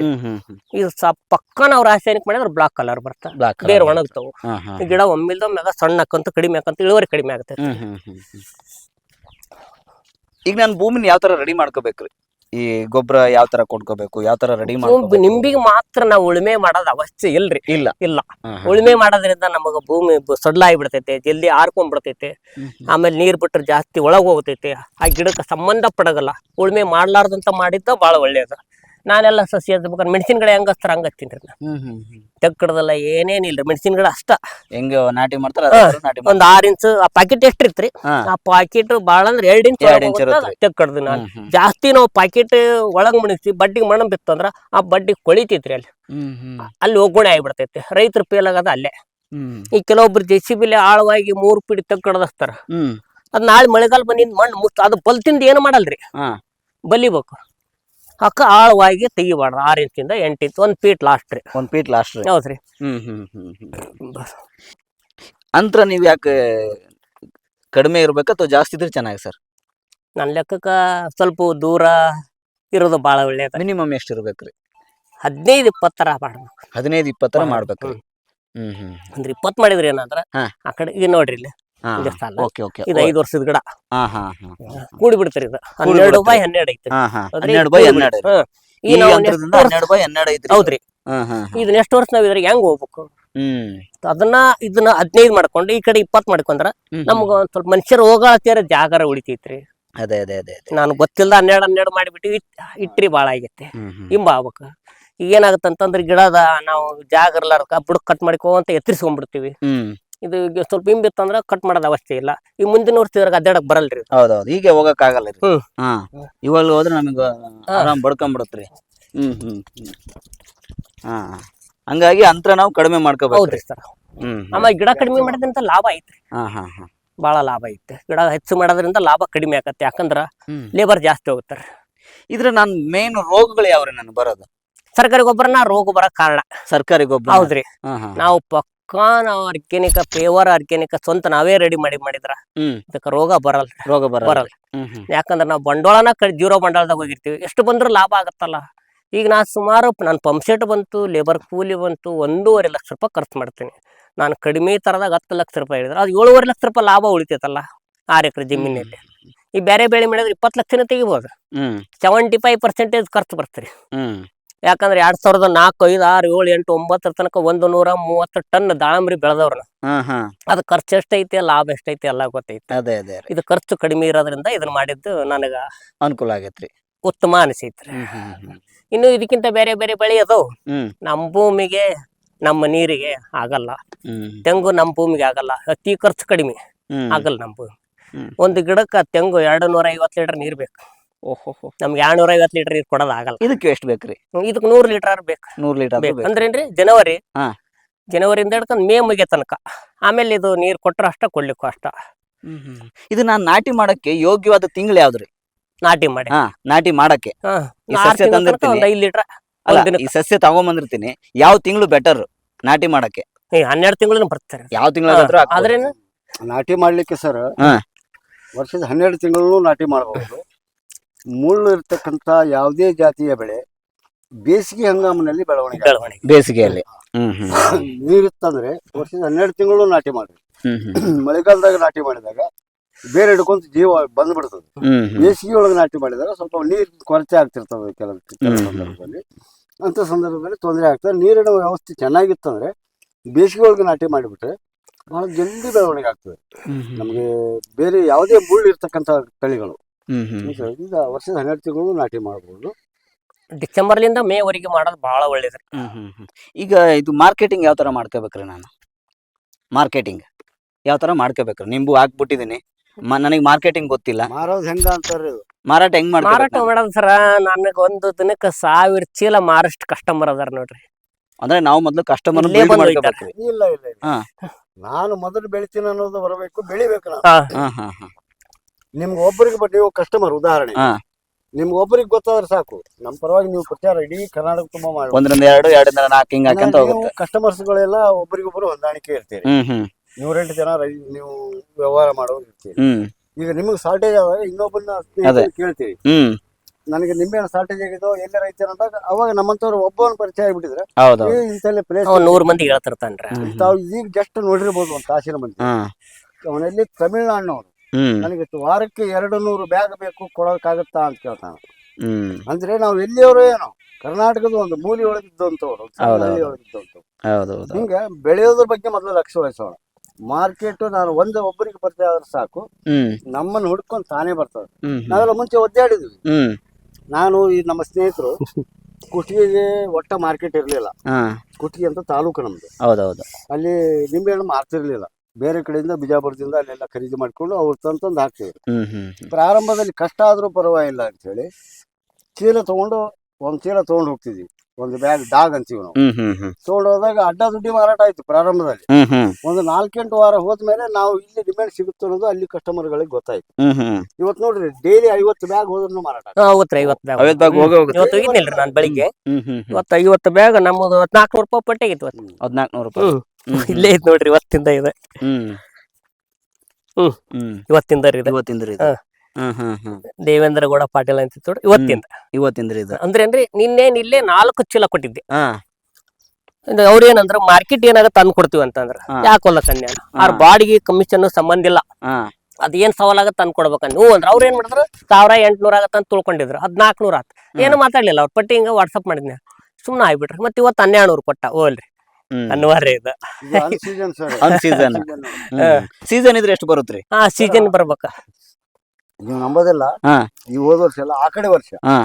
ಇದು ಪಕ್ಕ ನಾವು ರಾಸಾಯನಿಕ ಮಾಡಿದ್ರೆ ಬ್ಲಾಕ್ ಕಲರ್ ಬರ್ತಾ ಬ್ಲಾಕ್ ಬೇರೆ ಒಣಗ್ತಾವು. ಗಿಡ ಒಮ್ಮಿಲ್ದ ಮ್ಯಾಗ ಸಣ್ಣ ಹಾಕಂತ ಕಡಿಮೆ ಹಾಕಂತ ಇಳುವರಿ ಕಡಿಮೆ ಆಗುತ್ತೆ. ಈಗ ನಾನು ಭೂಮಿನ ಯಾವ ತರ ರೆಡಿ ಮಾಡ್ಕೋಬೇಕ್ರಿ? ಈ ಗೊಬ್ಬರ ಯಾವ ತರ ಕೊಡ್ಕೋಬೇಕು ಯಾವ ತರ ರೆಡಿ ಮಾಡ್ಕೋಬೇಕು? ನಿಂಬಿಗೆ ಮಾತ್ರ ನಾವು ಉಳುಮೆ ಮಾಡೋದು ಅವಶ್ಯ ಇಲ್ರಿ. ಇಲ್ಲ. ಇಲ್ಲ. ಉಳುಮೆ ಮಾಡೋದ್ರಿಂದ ನಮಗ ಭೂಮಿ ಸಡ್ಲಾಗಿ ಬಿಡ್ತೈತೆ. ಜಲ್ದಿ ಆರ್ಕೊಂಡ್ಬಿಡ್ತೈತೆ. ಆಮೇಲೆ ನೀರ್ ಬಿಟ್ರೆ ಜಾಸ್ತಿ ಒಳಗ್ ಹೋಗ್ತೈತೆ. ಆ ಗಿಡಕ್ಕೆ ಸಂಬಂಧ ಪಡಗಲ್ಲ. ಉಳುಮೆ ಮಾಡ್ಲಾರ್ದಂತ ಮಾಡಿದ್ದ ಬಹಳ ಒಳ್ಳೇದು. ನಾನೆಲ್ಲ ಸಸಿ ಬೇಕಾದ್ರೆ ಮೆಣಸಿನ ಗಿಡ ಹೆಂಗ್ ಹಚ್ತಾರ ಹಂಗ ಹಚ್ತೀನಿ ರೀ ಹ್ಮ್ ಹ್ಮ್ ಏನೇನಿಲ್ರಿ ಮೆಣಸಿನ ಗಿಡ ಅಷ್ಟ. ಹೆಂಗ ನಾಟಿ ಮಾಡ್ತಾರ? ಅದೇ ತರ ನಾಟಿ ಒಂದ್ ಆರ್ ಇಂಚ್ ಆ ಪಾಕೆಟ್ ಎಷ್ಟ್ ಇರ್ತ್ರಿ? ಹಾ. ಆ ಪಾಕೆಟ್ ಬಾಳ ಅಂದ್ರೆ ಎರಡ್ ಇಂಚ್ ಎರಡ್ ಇಂಚ್ ಇರುತ್ತೆ. ತೆಕ್ಕಡ್ದು ನಾನು ಹ್ಮ್ ಹ್ಮ್. ಜಾಸ್ತಿ ನಾವು ಪಾಕೆಟ್ ಒಳಗ್ ಮುಣಿಸಿ ಬಡ್ಡಿಗೆ ಮಣ್ಣು ಬಿತ್ತಂದ್ರ ಆ ಬಡ್ಡಿ ಕೊಳಿತೈತ್ರಿ ಅಲ್ಲಿ. ಹ್ಮ್ ಹ್ಮ್. ಅಲ್ಲಿ ಒಗ್ಗುಣೆ ಆಗಿಬಿಡ್ತೈತಿ. ರೈತರ ಫೇಲ್ ಆಗದ ಅಲ್ಲೇ. ಹ್ಮ್. ಈ ಕೆಲವೊಬ್ರು ಜೆ ಸಿ ಬಿಲಿ ಆಳವಾಗಿ ಮೂರ್ ಪಿಡಿ ತೆಕ್ಕಡದಸ್ತಾರ ಹ್ಮ್. ಅದ್ ನಾಳೆ ಮಳೆಗಾಲ ಬಂದಿದ್ ಮಣ್ಣು ಮುಚ್ಚ ಅದು ಬಲ್ತಿಂದ ಏನು ಮಾಡಲ್ರಿ? ಹಾ. ಬಲಿಬೇಕು. ಅಕ್ಕ ಆಳವಾಗಿ ತೆಗಿಬಾರ್ದು. ಆರ್ ಇಂಚಿಂದ ಎಂಟು ಇಂಚ್ ಒಂದ್ ಫೀಟ್ ಲಾಸ್ಟ್ ರೀ. ಒಂದ್ ಫೀಟ್ ಲಾಸ್ಟ್ ರೀ. ಹೌದ್ರಿ. ಹ್ಮ್ ಹ್ಮ್ ಹ್ಮ್ ಹ್ಮ್ ಅಂತ್ರ ನೀವ್ ಯಾಕೆ ಕಡಿಮೆ ಇರ್ಬೇಕ ಅಥವಾ ಜಾಸ್ತಿ ಇದ್ರೆ ಚೆನ್ನಾಗಿ ಸರ್? ನನ್ನ ಲೆಕ್ಕಕ್ಕೆ ಸ್ವಲ್ಪ ದೂರ ಇರೋದು ಬಾಳ ಒಳ್ಳೇದ ಮಿನಿಮಮ್ ಎಷ್ಟು ಇರ್ಬೇಕ್ರಿ? ಹದಿನೈದು ಇಪ್ಪತ್ತರ ಮಾಡ್ಬೇಕು. ಹದಿನೈದು ಇಪ್ಪತ್ತರ ಮಾಡ್ಬೇಕು. ಮಾಡ್ಬೇಕ್ರಿ. ಹ್ಮ್ ಹ್ಮ್. ಅಂದ್ರೆ ಇಪ್ಪತ್ತು ಮಾಡಿದ್ರಿ ಏನಂದ್ರ ಹಾ. ಆ ಕಡೆ ಈಗ ನೋಡ್ರಿ ಇಲ್ಲಿ. ಹಾ ಇದು ಸಾಲ. Okay okay. ಇದು ಐದು ವರ್ಷದ ಗಿಡ. ಕೂಡಿ ಬಿಡ್ತೀರಿ ಇದು. ಹನ್ನೆರಡು. ಬೈ ಹನ್ನೆರಡು ಐತಿ. ಹನ್ನೆರಡು ಬೈ ಹನ್ನೆರಡು ಈ ಹನ್ನೆರಡು ಬೈ ಹನ್ನೆರಡು ಐತ್ರಿ ಹೌದ್ರಿ. ಇದನ್ನ ನೆಕ್ಸ್ಟ್ ವರ್ಷ ನಾವ್ ಇದ್ರಾಗ ಹೆಂಗ್ ಹೋಗ್ಬೇಕು? ಅದನ್ನ ಇದನ್ನ ಹದಿನೈದು ಮಾಡ್ಕೊಂಡು ಈ ಕಡೆ ಇಪ್ಪತ್ ಮಾಡ್ಕೊಂಡ್ರ ನಮ್ಗ ಒಂದ್ ಸ್ವಲ್ಪ ಮನುಷ್ಯರು ಹೋಗತ್ತೀರ ಜಾಗರ ಉಳಿತೈತ್ರಿ. ಅದೇ ಅದೇ ಅದೇ ನಾನು ಗೊತ್ತಿಲ್ಲ ಹನ್ನೆರಡು ಹನ್ನೆರಡು ಮಾಡಿಬಿಟ್ಟು ಇಟ್ರಿ ಬಾಳ ಆಗೈತೆ. ಹಿಂಬ ಆಗ್ಬೇಕು. ಈಗ ಏನಾಗುತ್ತೆ ಅಂತಂದ್ರೆ ಗಿಡದ ನಾವು ಜಾಗ ಇರ್ಲಾರ್ಕ ಬುಡಕ್ ಕಟ್ ಮಾಡ್ಕೊಂತ ಎತ್ತರಿಸ್ಕೊಂಡ್ಬಿಡ್ತೀವಿ ಇದು ಸ್ವಲ್ಪ ಸ್ವಲ್ಪ ಹಿಂಬಿತ್ತಂದ್ರ ಕಟ್ ಮಾಡೋದ್ ಅವಶ್ಯ ಇಲ್ಲ. ಈ ಮುಂದಿನ ವರ್ಷ ಇದ್ರಾಗ ಅಡ್ಡಾಡಕ್ ಬರಲ್ರಿ ಇದು. ಹೌದೌದು ಹೀಗೆ ಹೋಗಕ್ ಆಗಲ್ಲ ರೀ. ಹ್ಮ್. ಹಾ ಇವಾಗ ಹೋದ್ರೆ ನಮಗೆ ಆರಾಮ್ ಬಡ್ಕೊಂಡ್ಬಿಡತ್ರಿ ಹ್ಮ್ ಹ್ಮ್ ಹ್ಮ್. ಹಾ ಹಂಗಾಗಿ ಅಂತರ ನಾವು ಕಡಿಮೆ ಮಾಡ್ಕೋಬೇಕು ಹೌದ್ರಿ ಸರ್. ಹ್ಮ್ ಹ್ಮ್. ಆಮೇಲೆ ಗಿಡ ಕಡಿಮೆ ಮಾಡೋದ್ರಿಂದ ಲಾಭ ಐತ್ರಿ. ಹಾ ಹಾ ಹಾ. ಬಹಳ ಲಾಭ ಐತೆ ಗಿಡ ಹೆಚ್ಚು ಮಾಡೋದ್ರಿಂದ ಲಾಭ ಕಡಿಮೆ ಆಗತ್ತೆ ಯಾಕಂದ್ರ ಹ್ಮ್. ಲೇಬರ್ ಜಾಸ್ತಿ ಹೋಗ್ತಾರೆ. ಇದ್ರ ನನ್ ಮೇನ್ ರೋಗಗಳು ಯಾವ್ರಿ ನನ್ ಬರೋದು? ಸರ್ಕಾರಿ ಗೊಬ್ಬರನ ರೋಗ ಬರಕ್ ಕಾರಣ. ಸರ್ಕಾರಿ ಗೊಬ್ಬರ ಹೌದ್ರಿ. ಹಾ ಹಾ. ನಾವು ಪಕ್ಕಾ ನಾವು ಆರ್ಗ್ಯಾನಿಕ ಪೇವರ್ ಆರ್ಗ್ಯಾನಿಕ ಸ್ವಂತ ನಾವೇ ರೆಡಿ ಮಾಡಿ ಮಾಡಿದ್ರ ಅದಕ್ಕೆ ಇದಕ್ಕೆ ರೋಗ ಬರಲ್ಲ ರೋಗ ಬರ ಬರಲ್ಲ ಯಾಕಂದ್ರೆ ನಾವು ಬಂಡವಾಳನ ಕಡಿ ಜೀರೋ ಬಂಡವಾಳದಾಗ ಹೋಗಿರ್ತೀವಿ. ಎಷ್ಟು ಬಂದ್ರೂ ಲಾಭ ಆಗತ್ತಲ್ಲ. ಈಗ ನಾ ಸುಮಾರು ನಾನು ಪಂಪ್ ಸೆಟ್ ಬಂತು ಲೇಬರ್ ಕೂಲಿ ಬಂತು ಒಂದೂವರೆ ಲಕ್ಷ ರೂಪಾಯಿ ಖರ್ಚು ಮಾಡ್ತೀನಿ. ನಾನು ಕಡಿಮೆ ತರದಾಗ ಹತ್ತು ಲಕ್ಷ ರೂಪಾಯಿ ಹೇಳಿದ್ರೆ. ಅದು ಏಳುವರೆ ಲಕ್ಷ ರೂಪಾಯಿ ಲಾಭ ಉಳಿತೈತಲ್ಲ ಆರು ಎಕರೆ ಜಮೀನಲ್ಲಿ. ಈ ಬೇರೆ ಬೆಳೆ ಮಾಡಿದ್ರೆ ಇಪ್ಪತ್ತು ಲಕ್ಷನೇ ತೆಗಿಬೋದು. ಸೆವೆಂಟಿ ಫೈವ್ ಪರ್ಸೆಂಟೇಜ್ ಖರ್ಚು ಬರ್ತೀರಿ. ಯಾಕಂದ್ರೆ ಎರಡ್ ಸಾವಿರದ ನಾಲ್ಕು ಐದು ಆರು ಏಳು ಎಂಟು ಒಂಬತ್ತರ ತನಕ ಒಂದು ನೂರ ಮೂವತ್ತು ಟನ್ ದಾಳಂಬ್ರಿ ಬೆಳೆದವ್ರನ್ನ ಅದ್ ಖರ್ಚು ಎಷ್ಟೈತಿ ಲಾಭ ಎಷ್ಟೈತಿ ಎಲ್ಲ ಗೊತ್ತೈತಿ. ಅದೇ ಅದೇ ಇದು ಖರ್ಚು ಕಡಿಮೆ ಇರೋದ್ರಿಂದ ಇದನ್ನ ಮಾಡಿದ್ದು ನನಗ ಅನುಕೂಲ ಆಗೈತ್ರಿ. ಉತ್ತಮ ಅನಿಸೈತ್ರಿ. ಇನ್ನು ಇದಕ್ಕಿಂತ ಬೇರೆ ಬೇರೆ ಬೆಳೆ ಅದಾವು. ನಮ್ಮ ಭೂಮಿಗೆ ನಮ್ಮ ನೀರಿಗೆ ಆಗಲ್ಲ. ತೆಂಗು ನಮ್ಮ ಭೂಮಿಗೆ ಆಗಲ್ಲ. ಅತಿ ಖರ್ಚು ಕಡಿಮೆ. ಆಗಲ್ಲ ನಮ್ಮ ಭೂಮಿ. ಒಂದು ಗಿಡಕ್ಕೆ ತೆಂಗು ಎರಡು ನೂರ ಐವತ್ತು ಲೀಟರ್ ನೀರ್ ಬೇಕು. ಓಹೋ ನಮ್ಗೆ ಎರಡ್ನೂರ ಐವತ್ತು ಲೀಟರ್ ನೀರು ಕೊಡೋದು ಆಗಲ್ಲ. ಇದಕ್ಕೆ ಎಷ್ಟು ಬೇಕ್ರಿ? ಇದಕ್ಕೆ ನೂರು ಲೀಟರ್ ಬೇಕು. ನೂರ್ ಲೀಟರ್ ಬೇಕು. ಅಂದ್ರೇನ್ರಿ ಜನವರಿ ಹಾ. ಜನವರಿಯಿಂದ ಹಿಡ್ಕೊಂಡು ಮೇ ಮುಗಿಯ ತನಕ. ಆಮೇಲೆ ಇದು ನೀರ್ ಕೊಟ್ರ ಅಷ್ಟ ಕೊಡ್ಲಿಕ್ಕೂ ಅಷ್ಟ. ಇದು ನಾನ್ ನಾಟಿ ಮಾಡಕ್ಕೆ ಯೋಗ್ಯವಾದ ತಿಂಗಳು ಯಾವ್ದ್ರಿ? ನಾಟಿ ಮಾಡಿ. ಹಾ ನಾಟಿ ಮಾಡಕ್ಕೆ. ಹಾ ಈ ಆರ್ ಸಸ್ಯ ತಿಂಗ್ಳ ತನಕ ತಂದಿರ್ತೀನಿ. ಒಂದ್ ಐದ್ ಲೀಟರ್ ಅಲ್ಲ ಒಂದ್ ದಿನಕ್ಕೆ. ಈ ಸಸ್ಯ ತಗೊಂಬಂದಿರ್ತೀನಿ. ಯಾವ ತಿಂಗಳು ಬೆಟರ್ ನಾಟಿ ಮಾಡಕ್ಕೆ. ಹನ್ನೆರಡು ತಿಂಗಳು ಬರ್ತಾರೆ. ಯಾವ ತಿಂಗಳ ಆದ್ರೇನು? ನಾಟಿ ಮಾಡ್ಲಿಕ್ಕೆ ಸರ್ ಹಾ. ವರ್ಷದ ಹನ್ನೆರಡು ತಿಂಗಳು ನಾಟಿ ಮಾಡಬಹುದು ಮುಳ್ಳು ಇರ್ತಕ್ಕಂಥ ಯಾವುದೇ ಜಾತಿಯ ಬೆಳೆ ಬೇಸಿಗೆ ಹಂಗಾಮಿನಲ್ಲಿ ಬೆಳವಣಿಗೆ ಬೆಳವಣಿಗೆ ಬೇಸಿಗೆಯಲ್ಲಿ. ಹ್ಮ್ ಹ್ಮ್ ನೀರಿತ್ತಂದ್ರೆ ವರ್ಷದ ಹನ್ನೆರಡು ತಿಂಗಳು ನಾಟಿ ಮಾಡಿ ಹ್ಮ್ ಹ್ಮ್ ಮಳೆಗಾಲದಾಗ ನಾಟಿ ಮಾಡಿದಾಗ ಬೇರೆ ಹಿಡ್ಕೊಂತ ಜೀವ ಬಂದ್ಬಿಡ್ತದೆ. ಹ್ಮ್ ಹ್ಮ್. ಬೇಸಿಗೆ ಒಳಗೆ ನಾಟಿ ಮಾಡಿದಾಗ ಸ್ವಲ್ಪ ನೀರು ಕೊರತೆ ಆಗ್ತಿರ್ತದೆ ಕೆಲವು ಕೆಲವು ಸಂದರ್ಭದಲ್ಲಿ. ಅಂತ ಸಂದರ್ಭದಲ್ಲಿ ತೊಂದರೆ ಆಗ್ತದೆ. ನೀರಿನ ವ್ಯವಸ್ಥೆ ಚೆನ್ನಾಗಿತ್ತಂದ್ರೆ ಬೇಸಿಗೆ ಒಳಗೆ ನಾಟಿ ಮಾಡಿಬಿಟ್ರೆ ಬಹಳ ಜಲ್ದಿ ಬೆಳವಣಿಗೆ ಆಗ್ತದೆ. ನಮಗೆ ಬೇರೆ ಯಾವುದೇ ಮುಳ್ಳು ಇರ್ತಕ್ಕಂಥ ತಳಿಗಳು ಹ್ಮ್ ಹ್ಮ್. ಈಗ ವರ್ಷದ ಹನ್ನೆರಡು ತಿಂಗಳು ನಾಟಿ ಮಾಡ್ಬೋದು. ಡಿಸೆಂಬರ್ಲಿಂದ ಮೇ ವರೆಗೆ ಮಾಡೋದು ಬಹಳ ಒಳ್ಳೇದು. ಹ್ಮ್ ಹ್ಮ್ ಹ್ಮ್. ಈಗ ಇದು ಮಾರ್ಕೆಟಿಂಗ್ ಯಾವ ತರ ಮಾಡ್ಕೋಬೇಕ್ರಿ ನಾನು? ಮಾರ್ಕೆಟಿಂಗ್ ಯಾವ ತರ ಮಾಡ್ಕೋಬೇಕ್ರಿ? ನಿಂಬು ಹಾಕ್ಬಿಟ್ಟಿದೀನಿ. ನನಗೆ ಮಾರ್ಕೆಟಿಂಗ್ ಗೊತ್ತಿಲ್ಲ. ಮಾರೋದು ಹೆಂಗ ಅಂತಾರೆ ಇದು? ಮಾರಾಟ ಹೆಂಗ್ ಮಾರಾಟ ಮಾಡ್ಕೋಬೇಕು ಮಾಡೋದು ಸರ ನನಗೆ ಒಂದು ದಿನಕ್ಕೆ ಸಾವಿರ ಚೀಲ ಮಾರಷ್ಟು ಕಸ್ಟಮರ್ ಅದಾರ ನೋಡ್ರಿ. ಅಂದ್ರೆ ನಾವು ಮೊದಲು ಕಸ್ಟಮರ್ ಇಲ್ಲೇ ಬಂದು ಮಾಡ್ಕೋಬೇಕ್ರಿ. ಇಲ್ಲ ಇಲ್ಲ ಇಲ್ಲ. ಹಾ. ನಾನು ಮೊದಲು ಬೆಳಿತೀನಿ ಅನ್ನೋದು ಬರಬೇಕು ಬೆಳಿಬೇಕು ನಾನು ಹಾ. ಹಾ ಹಾ ಹಾ. ನಿಮ್ಗೆ ಒಬ್ಬರಿಗೆ ಬಟ್ ನೀವು ಕಸ್ಟಮರ್ ಉದಾಹರಣೆ ಹಾ. ನಿಮ್ಗೆ ಒಬ್ಬರಿಗೆ ಗೊತ್ತಾದ್ರೆ ಸಾಕು. ನಮ್ಮ ಪರವಾಗಿ ನೀವು ಪ್ರಚಾರ ಇಡೀ ಕರ್ನಾಟಕ ತುಂಬಾ ಮಾಡಿ ಒಂದರಿಂದ ಎರಡು ಎರಡರಿಂದ ನಾಲ್ಕು ಹಿಂಗ ಹಾಕಂತ ಹೋಗುತ್ತೆ. ಕಸ್ಟಮರ್ಸ್ ಗಳೆಲ್ಲ ಒಬ್ಬರಿಗೊಬ್ಬರು ಹೊಂದಾಣಿಕೆ ಇರ್ತೀರಿ. ಹ್ಮ್ ಹ್ಮ್. ನೂರೆಂಟು ಜನ ರೈ ನೀವು ವ್ಯವಹಾರ ಮಾಡೋರು ಇರ್ತೀರಿ. ಹ್ಮ್. ಈಗ ನಿಮ್ಗೆ ಶಾರ್ಟೇಜ್ ಆದಾಗ ಇನ್ನೊಬ್ಬನ ಕೇಳ್ತೀವಿ ಕೇಳ್ತೀರಿ. ಹ್ಮ್. ನನಗೆ ನಿಂಬೆಹಣ್ಣು ಶಾರ್ಟೇಜ್ ಆಗಿದೋ ಎಲ್ಲ ರೈತರ ಅಂದಾಗ ಅವಾಗ ನಮ್ಮಂತವ್ರು ಒಬ್ಬನ ಪರಿಚಯ ಆಗ್ಬಿಟ್ಟಿದ್ರೆ ಹೌದು ಏ ಪ್ಲೇಸ್ ಅವ್ ನೂರ್ ಮಂದಿ ಹೇಳ್ತಿರ್ತಾನ್ರಿ. ತಾವು ಈಗ ಜಸ್ಟ್ ನೋಡಿರ್ಬೋದು ಒಂದು ತಾಸಿನ ಮಂದಿ. ಅವನಲ್ಲಿ ತಮಿಳ್ನಾಡಿನವರು. ನನಗೆ ವಾರಕ್ಕೆ ಎರಡು ನೂರು ಬ್ಯಾಗ್ ಬೇಕು ಕೊಡೋಕ್ಕಾಗತ್ತಾ ಅಂತ ಕೇಳ್ತಾನೆ. ಅಂದ್ರೆ ನಾವು ಎಲ್ಲಿಯವರು ಏನೋ ಕರ್ನಾಟಕದ ಒಂದು ಮೂಲಿ ಒಳಗಿದ್ದಂಥವ್ರು ಹಿಂಗ ಒಳಗಿದ್ದಂಥವ್ರು. ಬೆಳೆಯೋದ್ರ ಬಗ್ಗೆ ಮೊದಲು ಲಕ್ಷ ವಹಿಸೋಣ ಮಾರ್ಕೆಟ್ ನಾನು ಒಂದು ಒಬ್ಬರಿಗೆ ಪರಿಚಯ ಆದ್ರೆ ಸಾಕು. ನಮ್ಮನ್ನ ಹುಡ್ಕೊಂಡು ತಾನೇ ಬರ್ತದೆ ನಾವೆಲ್ಲ ಮುಂಚೆ ಒದ್ದಾಡಿದ್ವಿ. ನಾನು ಈ ನಮ್ಮ ಸ್ನೇಹಿತರು ಕುಟಿಗೆ ಒಟ್ಟ ಮಾರ್ಕೆಟ್ ಇರಲಿಲ್ಲ. ಹಾ. ಕುಟ್ಟಿಗೆ ಅಂತ ತಾಲೂಕು ನಮ್ದು. ಹೌದೌದು. ಅಲ್ಲಿ ನಿಂಬೆಹಣ್ಣು ಮಾರ್ತಿರ್ಲಿಲ್ಲ. ಬೇರೆ ಕಡೆಯಿಂದ ಬಿಜಾಪುರದಿಂದ ಅಲ್ಲೆಲ್ಲ ಖರೀದಿ ಮಾಡ್ಕೊಂಡು ಅವ್ರು ತಂದು ತಂದು ಹಾಕ್ತಿದ್ರು ಹ್ಮ್ ಹ್ಮ್ ಹ್ಮ್. ಪ್ರಾರಂಭದಲ್ಲಿ ಕಷ್ಟ ಆದರೂ ಪರವಾಗಿಲ್ಲ ಅಂತೇಳಿ ಚೀಲ ತಗೊಂಡು ಒಂದು ಚೀಲ ತಗೊಂಡು ಹೋಗ್ತಿದ್ವಿ. ಒಂದು ಬ್ಯಾಗ್ ಡಾಗ್ ಅಂತೀವಿ ನಾವು. ಹ್ಮ್ ಹ್ಮ್ ಹ್ಮ್. ತಗೊಂಡು ಹೋದಾಗ ಅಡ್ಡ ದುಡ್ಡಿ ಮಾರಾಟ ಆಯ್ತು ಪ್ರಾರಂಭದಲ್ಲಿ. ಹ್ಮ್ ಹ್ಮ್. ಒಂದು ನಾಲ್ಕೆಂಟು ವಾರ ಹೋದ್ಮೇಲೆ ನಾವು ಇಲ್ಲಿ ಡಿಮ್ಯಾಂಡ್ ಸಿಗುತ್ತೆ ಅನ್ನೋದು ಅಲ್ಲಿ ಕಸ್ಟಮರ್ಗಳಿಗೆ ಗೊತ್ತಾಯ್ತು. ಹ್ಮ್ ಹ್ಮ್ ಇವತ್ತು ನೋಡ್ರಿ ಡೈಲಿ ಐವತ್ತು ಬ್ಯಾಗ್ ಹೋದ್ರೂ ಮಾರಾಟ ಆಗುತ್ತೆ. ಹೋಗುತ್ತೆ ಐವತ್ತು ಬ್ಯಾಗ್ ಬ್ಯಾಗ್ ಹೋಗೇ ಹೋಗುತ್ತೆ. ಇವತ್ತು ಹೋಗಿದ್ನಿಲ್ರಿ ನಾನು ಬೆಳಿಗ್ಗೆ. ಹ್ಮ್ ಹ್ಮ್ ಹ್ಮ್. ಇವತ್ತು ಐವತ್ತು ಬ್ಯಾಗ್ ನಮ್ಮದು ನಾಲ್ಕುನೂರು ರೂಪಾಯಿ ಪಟ್ಟಿಗಿತ್ತು ಇವತ್ತು. ಹದಿನಾಲ್ಕು ನೂರು ರೂಪಾಯಿ. ಹ್ಮ್. ಇಲ್ಲೇ ಇದ್ ನೋಡ್ರಿ ಇವತ್ತಿಂದ ಇದೆ. ಹ್ಮ್. ಹ್ಮ್. ಹ್ಮ್. ಇವತ್ತಿಂದ ಇದೆ. ಇದು. ಹಾ. ಹ್ಮ್ ಹ್ಮ್ ಹ್ಮ್. ದೇವೇಂದ್ರ ಗೌಡ ಪಾಟೀಲ್ ಅಂತ ಇತ್ತು ನೋಡ್ರಿ, ಇವತ್ತಿಂದ. ಇವತ್ತಿಂದ್ರಿ ಇದು. ಅಂದ್ರೆ ಏನ್ರಿ ನಿನ್ನೇನ್ ಇಲ್ಲೇ ನಾಲ್ಕು ಚೀಲ ಕೊಟ್ಟಿದ್ದೆ. ಹಾ. ಇದು ಅವ್ರ ಏನಂದ್ರ ಮಾರ್ಕೆಟ್ ಏನಾಗ ತಂದು ಕೊಡ್ತೀವಿ ಅಂತಂದ್ರ. ಹಾ. ಯಾಕೊಲ್ಲ ಕನ್ಯಾ ಅವ್ರ ಬಾಡಿಗೆ ಕಮಿಷನ್ ಸಂಬಂಧ ಇಲ್ಲ. ಹಾ. ಅದ್ ಏನ್ ಸವಾಲಾಗತ್ತ ತಂದು ಕೊಡ್ಬೇಕಂತ ನೀವು ಅಂದ್ರೆ. ಅವ್ರ ಏನ್ ಮಾಡಿದ್ರು ಸಾವಿರ ಎಂಟ್ನೂರ ಆಗತ್ತ ಅಂತ ತಿಳ್ಕೊಂಡಿದ್ರು. ಹದ್ನಾಲ್ಕನೂರ ಆತ್. ಏನು ಮಾತಾಡ್ಲಿಲ್ಲ. ಅವ್ರ ಪಟ್ಟಿ ಹಿಂಗ ವಾಟ್ಸಪ್ ಮಾಡಿದ್ನ. ಸುಮ್ನ ಆಗ್ಬಿಟ್ರಿ. ಮತ್ತೆ ಇವತ್ತು ಹನ್ನೆರಡು ನೂರು ಕೊಟ್ಟ ಓಲ್ರಿ ಅನಿವಾರ್ಯ ಇದು. Sir Unseason. ಸೀಸನ್ ಇದ್ರೆ ಎಷ್ಟು ಬರುತ್ತೆ ಹಾ ಸೀಸನ್ ಬರ್ಬೇಕ. ನೀವು ನಂಬೋದಿಲ್ಲ? ಹಾ. ಈ ಹೋದ ವರ್ಷ ಎಲ್ಲಾ ಆ ಕಡೆ ವರ್ಷ. ಹಾ.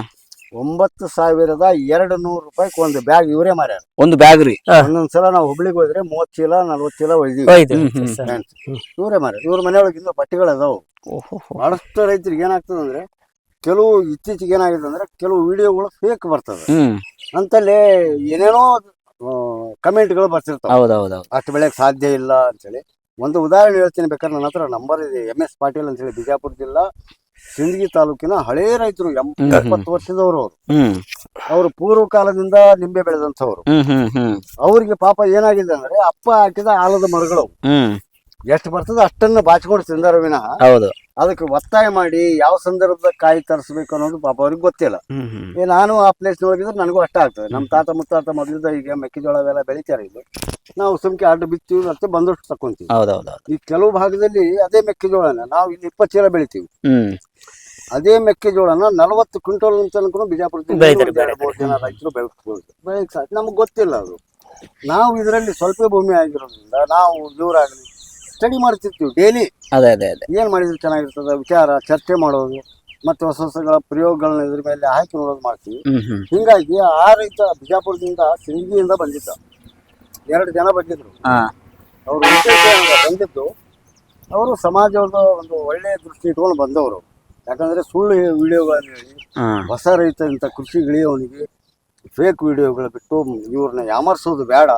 ಒಂಬತ್ತು ಸಾವಿರದ ಎರಡು ನೂರು ರೂಪಾಯಿ ಒಂದು ಬ್ಯಾಗ್ ಇವರೇ ಮಾರ್ಯಾರ. ಒಂದು ಬ್ಯಾಗ್ ರೀ? ಒಂದೊಂದ್ಸಲ ನಾವು ಹುಬ್ಳಿಗೆ ಹೋದ್ರೆ ಮೂವತ್ ಚೀಲ ನಲ್ವತ್ ಚೀಲ ಒಯ್ದಿವಿ. ಹೋಯ್ತು. ಇವರೇ ಮಾರ್ಯಾರ. ಇವ್ರ ಮನೆಯೊಳಗೆ ಬಟ್ಟೆಗಳು ಅದಾವು ಬಹಳಷ್ಟು ರೈತರಿಗೆ ಏನಾಗ್ತದೆ ಅಂದ್ರೆ ಕೆಲವು ಇತ್ತೀಚೆಗೆ ಏನಾಗಿದೆ ಅಂದ್ರೆ ಕೆಲವು ವಿಡಿಯೋಗಳು ಫೇಕ್ ಬರ್ತದೆ. ಅಂತಲ್ಲಿ ಏನೇನೋ ಕಮೆಂಟ್ಗಳು ಬರ್ತಿರ್ತಾವ. ಹೌದೌದೌದು. ಅಷ್ಟು ಬೆಳೆಯಕ್ಕೆ ಸಾಧ್ಯ ಇಲ್ಲ ಅಂತೇಳಿ. ಒಂದು ಉದಾಹರಣೆ ಹೇಳ್ತೀನಿ ಬೇಕಾದ್ರೆ ನನ್ನ ಹತ್ರ ನಂಬರ್ ಇದೆ. ಎಂ ಎಸ್ ಪಾಟೀಲ್ ಅಂತೇಳಿ ಬಿಜಾಪುರ ಜಿಲ್ಲಾ ಸಿಂದಗಿ ತಾಲೂಕಿನ ಹಳೇ ರೈತರು ಎಂಬತ್ತು ಎಪ್ಪತ್ತು ವರ್ಷದವರು ಅವರು. ಅವರು ಪೂರ್ವ ಕಾಲದಿಂದ ನಿಂಬೆ ಬೆಳೆದಂತವ್ರು ಅವ್ರಿಗೆ ಪಾಪ ಏನಾಗಿದೆ ಅಂದ್ರೆ ಅಪ್ಪ ಹಾಕಿದ ಆಲದ ಮರಗಳು ಎಷ್ಟು ಬರ್ತದೆ ಅಷ್ಟನ್ನು ಬಾಚಿಕೊಂಡು ತಿಂದಾರ ವಿನಃ. ಹೌದು. ಅದಕ್ಕೆ ಒತ್ತಾಯ ಮಾಡಿ ಯಾವ ಸಂದರ್ಭದ ಕಾಯಿ ತರಿಸ್ಬೇಕು ಅನ್ನೋದು ಪಾಪ ಅವ್ರಿಗೆ ಗೊತ್ತಿಲ್ಲ. ಏ ನಾನು ಆ ಪ್ಲೇಸ್ ನೋಡಿದ್ರೆ ನನಗೂ ಅಷ್ಟ ಆಗ್ತದೆ. ನಮ್ಮ ತಾತ ಮುತ್ತಾತ ಮೊದಲಿಂದ ಈಗ ಮೆಕ್ಕೆಜೋಳ ಅವೆಲ್ಲ ಬೆಳಿತಾರೆ ಇಲ್ಲಿ ನಾವು ಸುಮ್ಕೆ ಅಡ್ಡ ಬಿತ್ತೀವಿ ಮತ್ತೆ ಬಂದಷ್ಟು ತಕೊಂತೀವಿ. ಈ ಕೆಲವು ಭಾಗದಲ್ಲಿ ಅದೇ ಮೆಕ್ಕೆಜೋಳನ ನಾವು ಇಲ್ಲಿ ಇಪ್ಪತ್ತು ಚೀಲ ಬೆಳಿತೀವಿ. ಅದೇ ಮೆಕ್ಕೆಜೋಳನ ನಲವತ್ತು ಕ್ವಿಂಟಲ್ ತನಕ ಬಿಜಾಪುರ ಮೂರು ಜನ ರೈತರು ಬೆಳೆಸ್ಬೋದು. ನಮ್ಗೆ ಗೊತ್ತಿಲ್ಲ ಅದು. ನಾವು ಇದರಲ್ಲಿ ಸ್ವಲ್ಪ ಭೂಮಿ ಆಗಿರೋದ್ರಿಂದ ನಾವು ಇವರಾಗಲಿ ಸ್ಟಡಿ ಮಾಡ್ತಿರ್ತೀವಿ ಡೈಲಿ ಅದೇ ಅದೇ ಅದೇ. ಏನು ಮಾಡಿದ್ರೆ ಚೆನ್ನಾಗಿರ್ತದೆ? ವಿಚಾರ ಚರ್ಚೆ ಮಾಡೋದು ಮತ್ತೆ ಹೊಸ ಹೊಸಗಳ ಪ್ರಯೋಗಗಳನ್ನ ಇದ್ರ ಮೇಲೆ ಹಾಕಿ ನೋಡೋದು ಮಾಡ್ತೀವಿ. ಹ್ಮ್ ಹ್ಮ್. ಹಿಂಗಾಗಿ ಆ ರೈತ ಬಿಜಾಪುರದಿಂದ ಸಿಂಗಿಯಿಂದ ಬಂದಿದ್ದ. ಎರಡು ಜನ ಬಂದಿದ್ರು. ಹಾ. ಅವರು ಬಂದಿದ್ದು. ಅವರು ಸಮಾಜದ ಒಂದು ಒಳ್ಳೆಯ ದೃಷ್ಟಿ ಇಟ್ಕೊಂಡು ಬಂದವರು. ಯಾಕಂದ್ರೆ ಸುಳ್ಳು ವಿಡಿಯೋಗಳನ್ನು ಹೇಳಿ ಹಾ. ಹೊಸ ರೈತ ಇಂಥ ಕೃಷಿ ಇಳಿಯೋವನಿಗೆ ಫೇಕ್ ವಿಡಿಯೋಗಳು ಬಿಟ್ಟು ಇವ್ರನ್ನ ಯಾಮರ್ಸೋದು ಬೇಡ.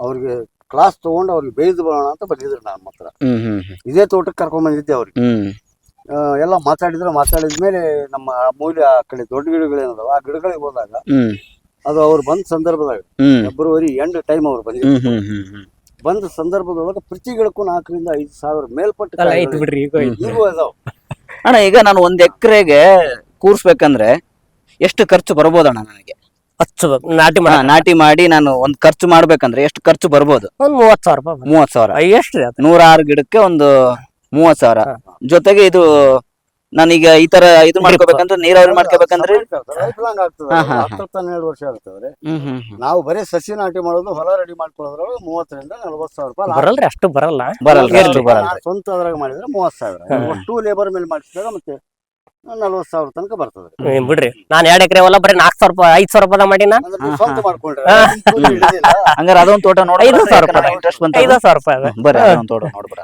ಅವ್ರಿಗೆ ಕ್ಲಾಸ್ ತಗೊಂಡು ಅವ್ರಿಗೆ ಬೇಯ್ದು ಬರೋಣ ಅಂತ ಬಂದಿದ್ರು ನಾನು ಮಾತ್ರ ಇದೇ ತೋಟಕ್ಕೆ ಕರ್ಕೊಂಡ್ ಬಂದಿದ್ದೆ ಅವ್ರಿಗೆ. ಆ, ಎಲ್ಲ ಮಾತಾಡಿದ್ರು ಮಾತಾಡಿದ ಮೇಲೆ ನಮ್ಮ ಆ ಮೂಲೆ ಆ ಕಡೆ ದೊಡ್ಡ ಗಿಡಗಳೇನದಾವ ಆ ಗಿಡಗಳಿಗೆ ಹೋದಾಗ ಅದು ಅವ್ರು ಬಂದ ಸಂದರ್ಭದಾಗ ಫೆಬ್ರವರಿ ಎಂಡ್ ಟೈಮ್ ಅವ್ರು ಬಂದಿದ್ರು. ಬಂದ ಸಂದರ್ಭದೊಳಗೆ ಪ್ರತಿ ಗಿಡಕ್ಕೂ ನಾಲ್ಕರಿಂದ ಐದು ಸಾವಿರ ಮೇಲ್ಪಟ್ಟು. ಅದಾವ. ಅಣ್ಣ ಈಗ ನಾನು ಒಂದ್ ಎಕರೆಗೆ ಕೂರ್ಸ್ಬೇಕಂದ್ರೆ ಎಷ್ಟು ಖರ್ಚು ಬರ್ಬೋದಣ್ಣ ನನಗೆ? ನಾಟಿ ಮಾಡ ನಾಟಿ ಮಾಡಿ ನಾನು ಒಂದ್ ಖರ್ಚು ಮಾಡ್ಬೇಕಂದ್ರೆ ಎಷ್ಟು ಖರ್ಚು ಬರ್ಬೋದು? ಒಂದ್ ಮೂವತ್ ಸಾವಿರ ರೂಪಾಯಿ ಮೂವತ್ ಸಾವಿರ. ನೂರಾರು ಗಿಡಕ್ಕೆ ಒಂದು ಮೂವತ್ ಸಾವಿರ. ಜೊತೆಗೆ ಇದು ನಾನೀಗ ಈ ತರ ಇದು ಮಾಡ್ಕೋಬೇಕಂದ್ರೆ ನೀರಾವರಿ ಮಾಡ್ಕೋಬೇಕಂದ್ರೆ ಹನ್ನೆರಡು ವರ್ಷ ಆಗ್ತದ್ರಿ ಹ್ಮ್ ಹ್ಮ್ ಹ್ಮ್. ನಾವು ಬರೀ ಸಸಿ ನಾಟಿ ಮಾಡೋದು ಹೊಲ ರೆಡಿ ಮಾಡ್ಕೊಳ್ಳೋದ್ರೊಳಗೆ ಮೂವತ್ತರಿಂದ ನಲ್ವತ್ತು ಸಾವಿರ ರೂಪಾಯಿ ಬರಲ್ರಿ ಅಷ್ಟು ಬರಲ್ಲ. ಬರಲ್ಲ ಸ್ವಂತ ಅದ್ರಾಗ ಮಾಡಿದ್ರೆ ಮೂವತ್ತು ಸಾವಿರ. ಟೂ ಲೇಬರ್ ಮೇಲೆ ಮಾಡಿಸಿದಾಗ ಮತ್ತೆ ನಲ್ವತ್ತು ಸಾವಿರ ತನಕ ಬರ್ತದೆ. ಹ್ಮ್, ಬಿಡ್ರಿ. ನಾನ್ ಎರಡ್ ಎಕರೆ ಹೊಲ ಬರೀ ನಾಲ್ಕ್ ಸಾವಿರ ರೂಪಾಯಿ ಐದ್ ಸಾವಿರ ರೂಪಾಯಿ ಮಾಡಿ ನಾ ಅಂದ್ರೆ ನೀವು ಸ್ವಂತ ಹಾ. ಮಾಡ್ಕೊಂಡ್ರೆ ಕೂಲಿ ಹಿಡಿದಿಲ್ಲ. ಹಂಗಾರೆ ಅದೊಂದ್ ತೋಟ ನೋಡಿ ಐದು ಸಾವಿರ ರೂಪಾಯಿ. ಇಂಟ್ರೆಸ್ಟ್ ಬಂತ ಐದು ಸಾವಿರ ರೂಪಾಯಿ ಅದ. ಬರ್ರಿ ಅದೊಂದ್ ತೋಟ ನೋಡ್ಬರ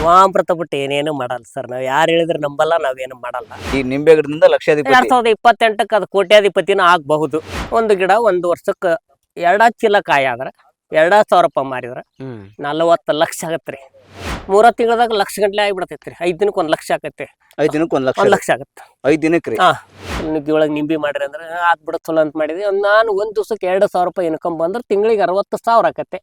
ವಾಮೃತ ಬಿಟ್ಟು ಏನೇನು ಮಾಡಲ್ಲ ಸರ್. ನಾವ್ ಯಾರು ಹೇಳಿದ್ರೆ ನಂಬಲ್ಲ ನಾವೇನು ಮಾಡಲ್ಲ. ಈ ನಿಂಬೆ ಗಿಡದಿಂದ ಲಕ್ಷಾಧಿಪತಿ. ಎರಡ್ ಸಾವಿರದ ಇಪ್ಪತ್ತೆಂಟಕ್ಕೆ ಅದು ಕೋಟ್ಯಾಧಿಪತಿನ ಆಗ್ಬಹುದು. ಒಂದು ಗಿಡ ಒಂದು ವರ್ಷಕ್ಕೆ ಎರಡ ಚೀಲ ಕಾಯಿ ಆದ್ರೆ ಎರಡ ಸಾವಿರ ರೂಪಾಯಿ ಮಾರಿದ್ರ ಹ್ಮ್. ನಲವತ್ತು ಲಕ್ಷ ಆಗತ್ರಿ ಮೂರ ತಿಂಗಳದಾಗ ಲಕ್ಷ ಗಂಟ್ಲೆ ರೀ ಐದ್ ದಿನಕ್ಕೆ ಒಂದ್ ಲಕ್ಷ ಆಗತ್ತೆ. ಐದ್ ದಿನಕ್ಕೆ ಒಂದ್ ಲಕ್ಷ. ಒಂದು ಲಕ್ಷ ಆಗತ್ತೆ. ಐದ್ ದಿನಕ್ಕೆ ರೀ ಹಾಂ. ನುಗ್ಗಿ ಒಳಗೆ ನಿಂಬಿ ಮಾಡ್ರಿ ಅಂದ್ರೆ ಆತ್ ಬಿಡ ಚಲೋ ಅಂತ ಮಾಡಿದ್ವಿ ನಾನು ಒಂದ್ ದಿವ್ಸಕ್ಕೆ ಎರಡು ಸಾವಿರ ರೂಪಾಯಿ ಇನ್ಕಮ್ ಬಂದ್ರೆ ತಿಂಗಳಿಗೆ ಅರವತ್ತು ಸಾವಿರ ಆಕತ್ತೆ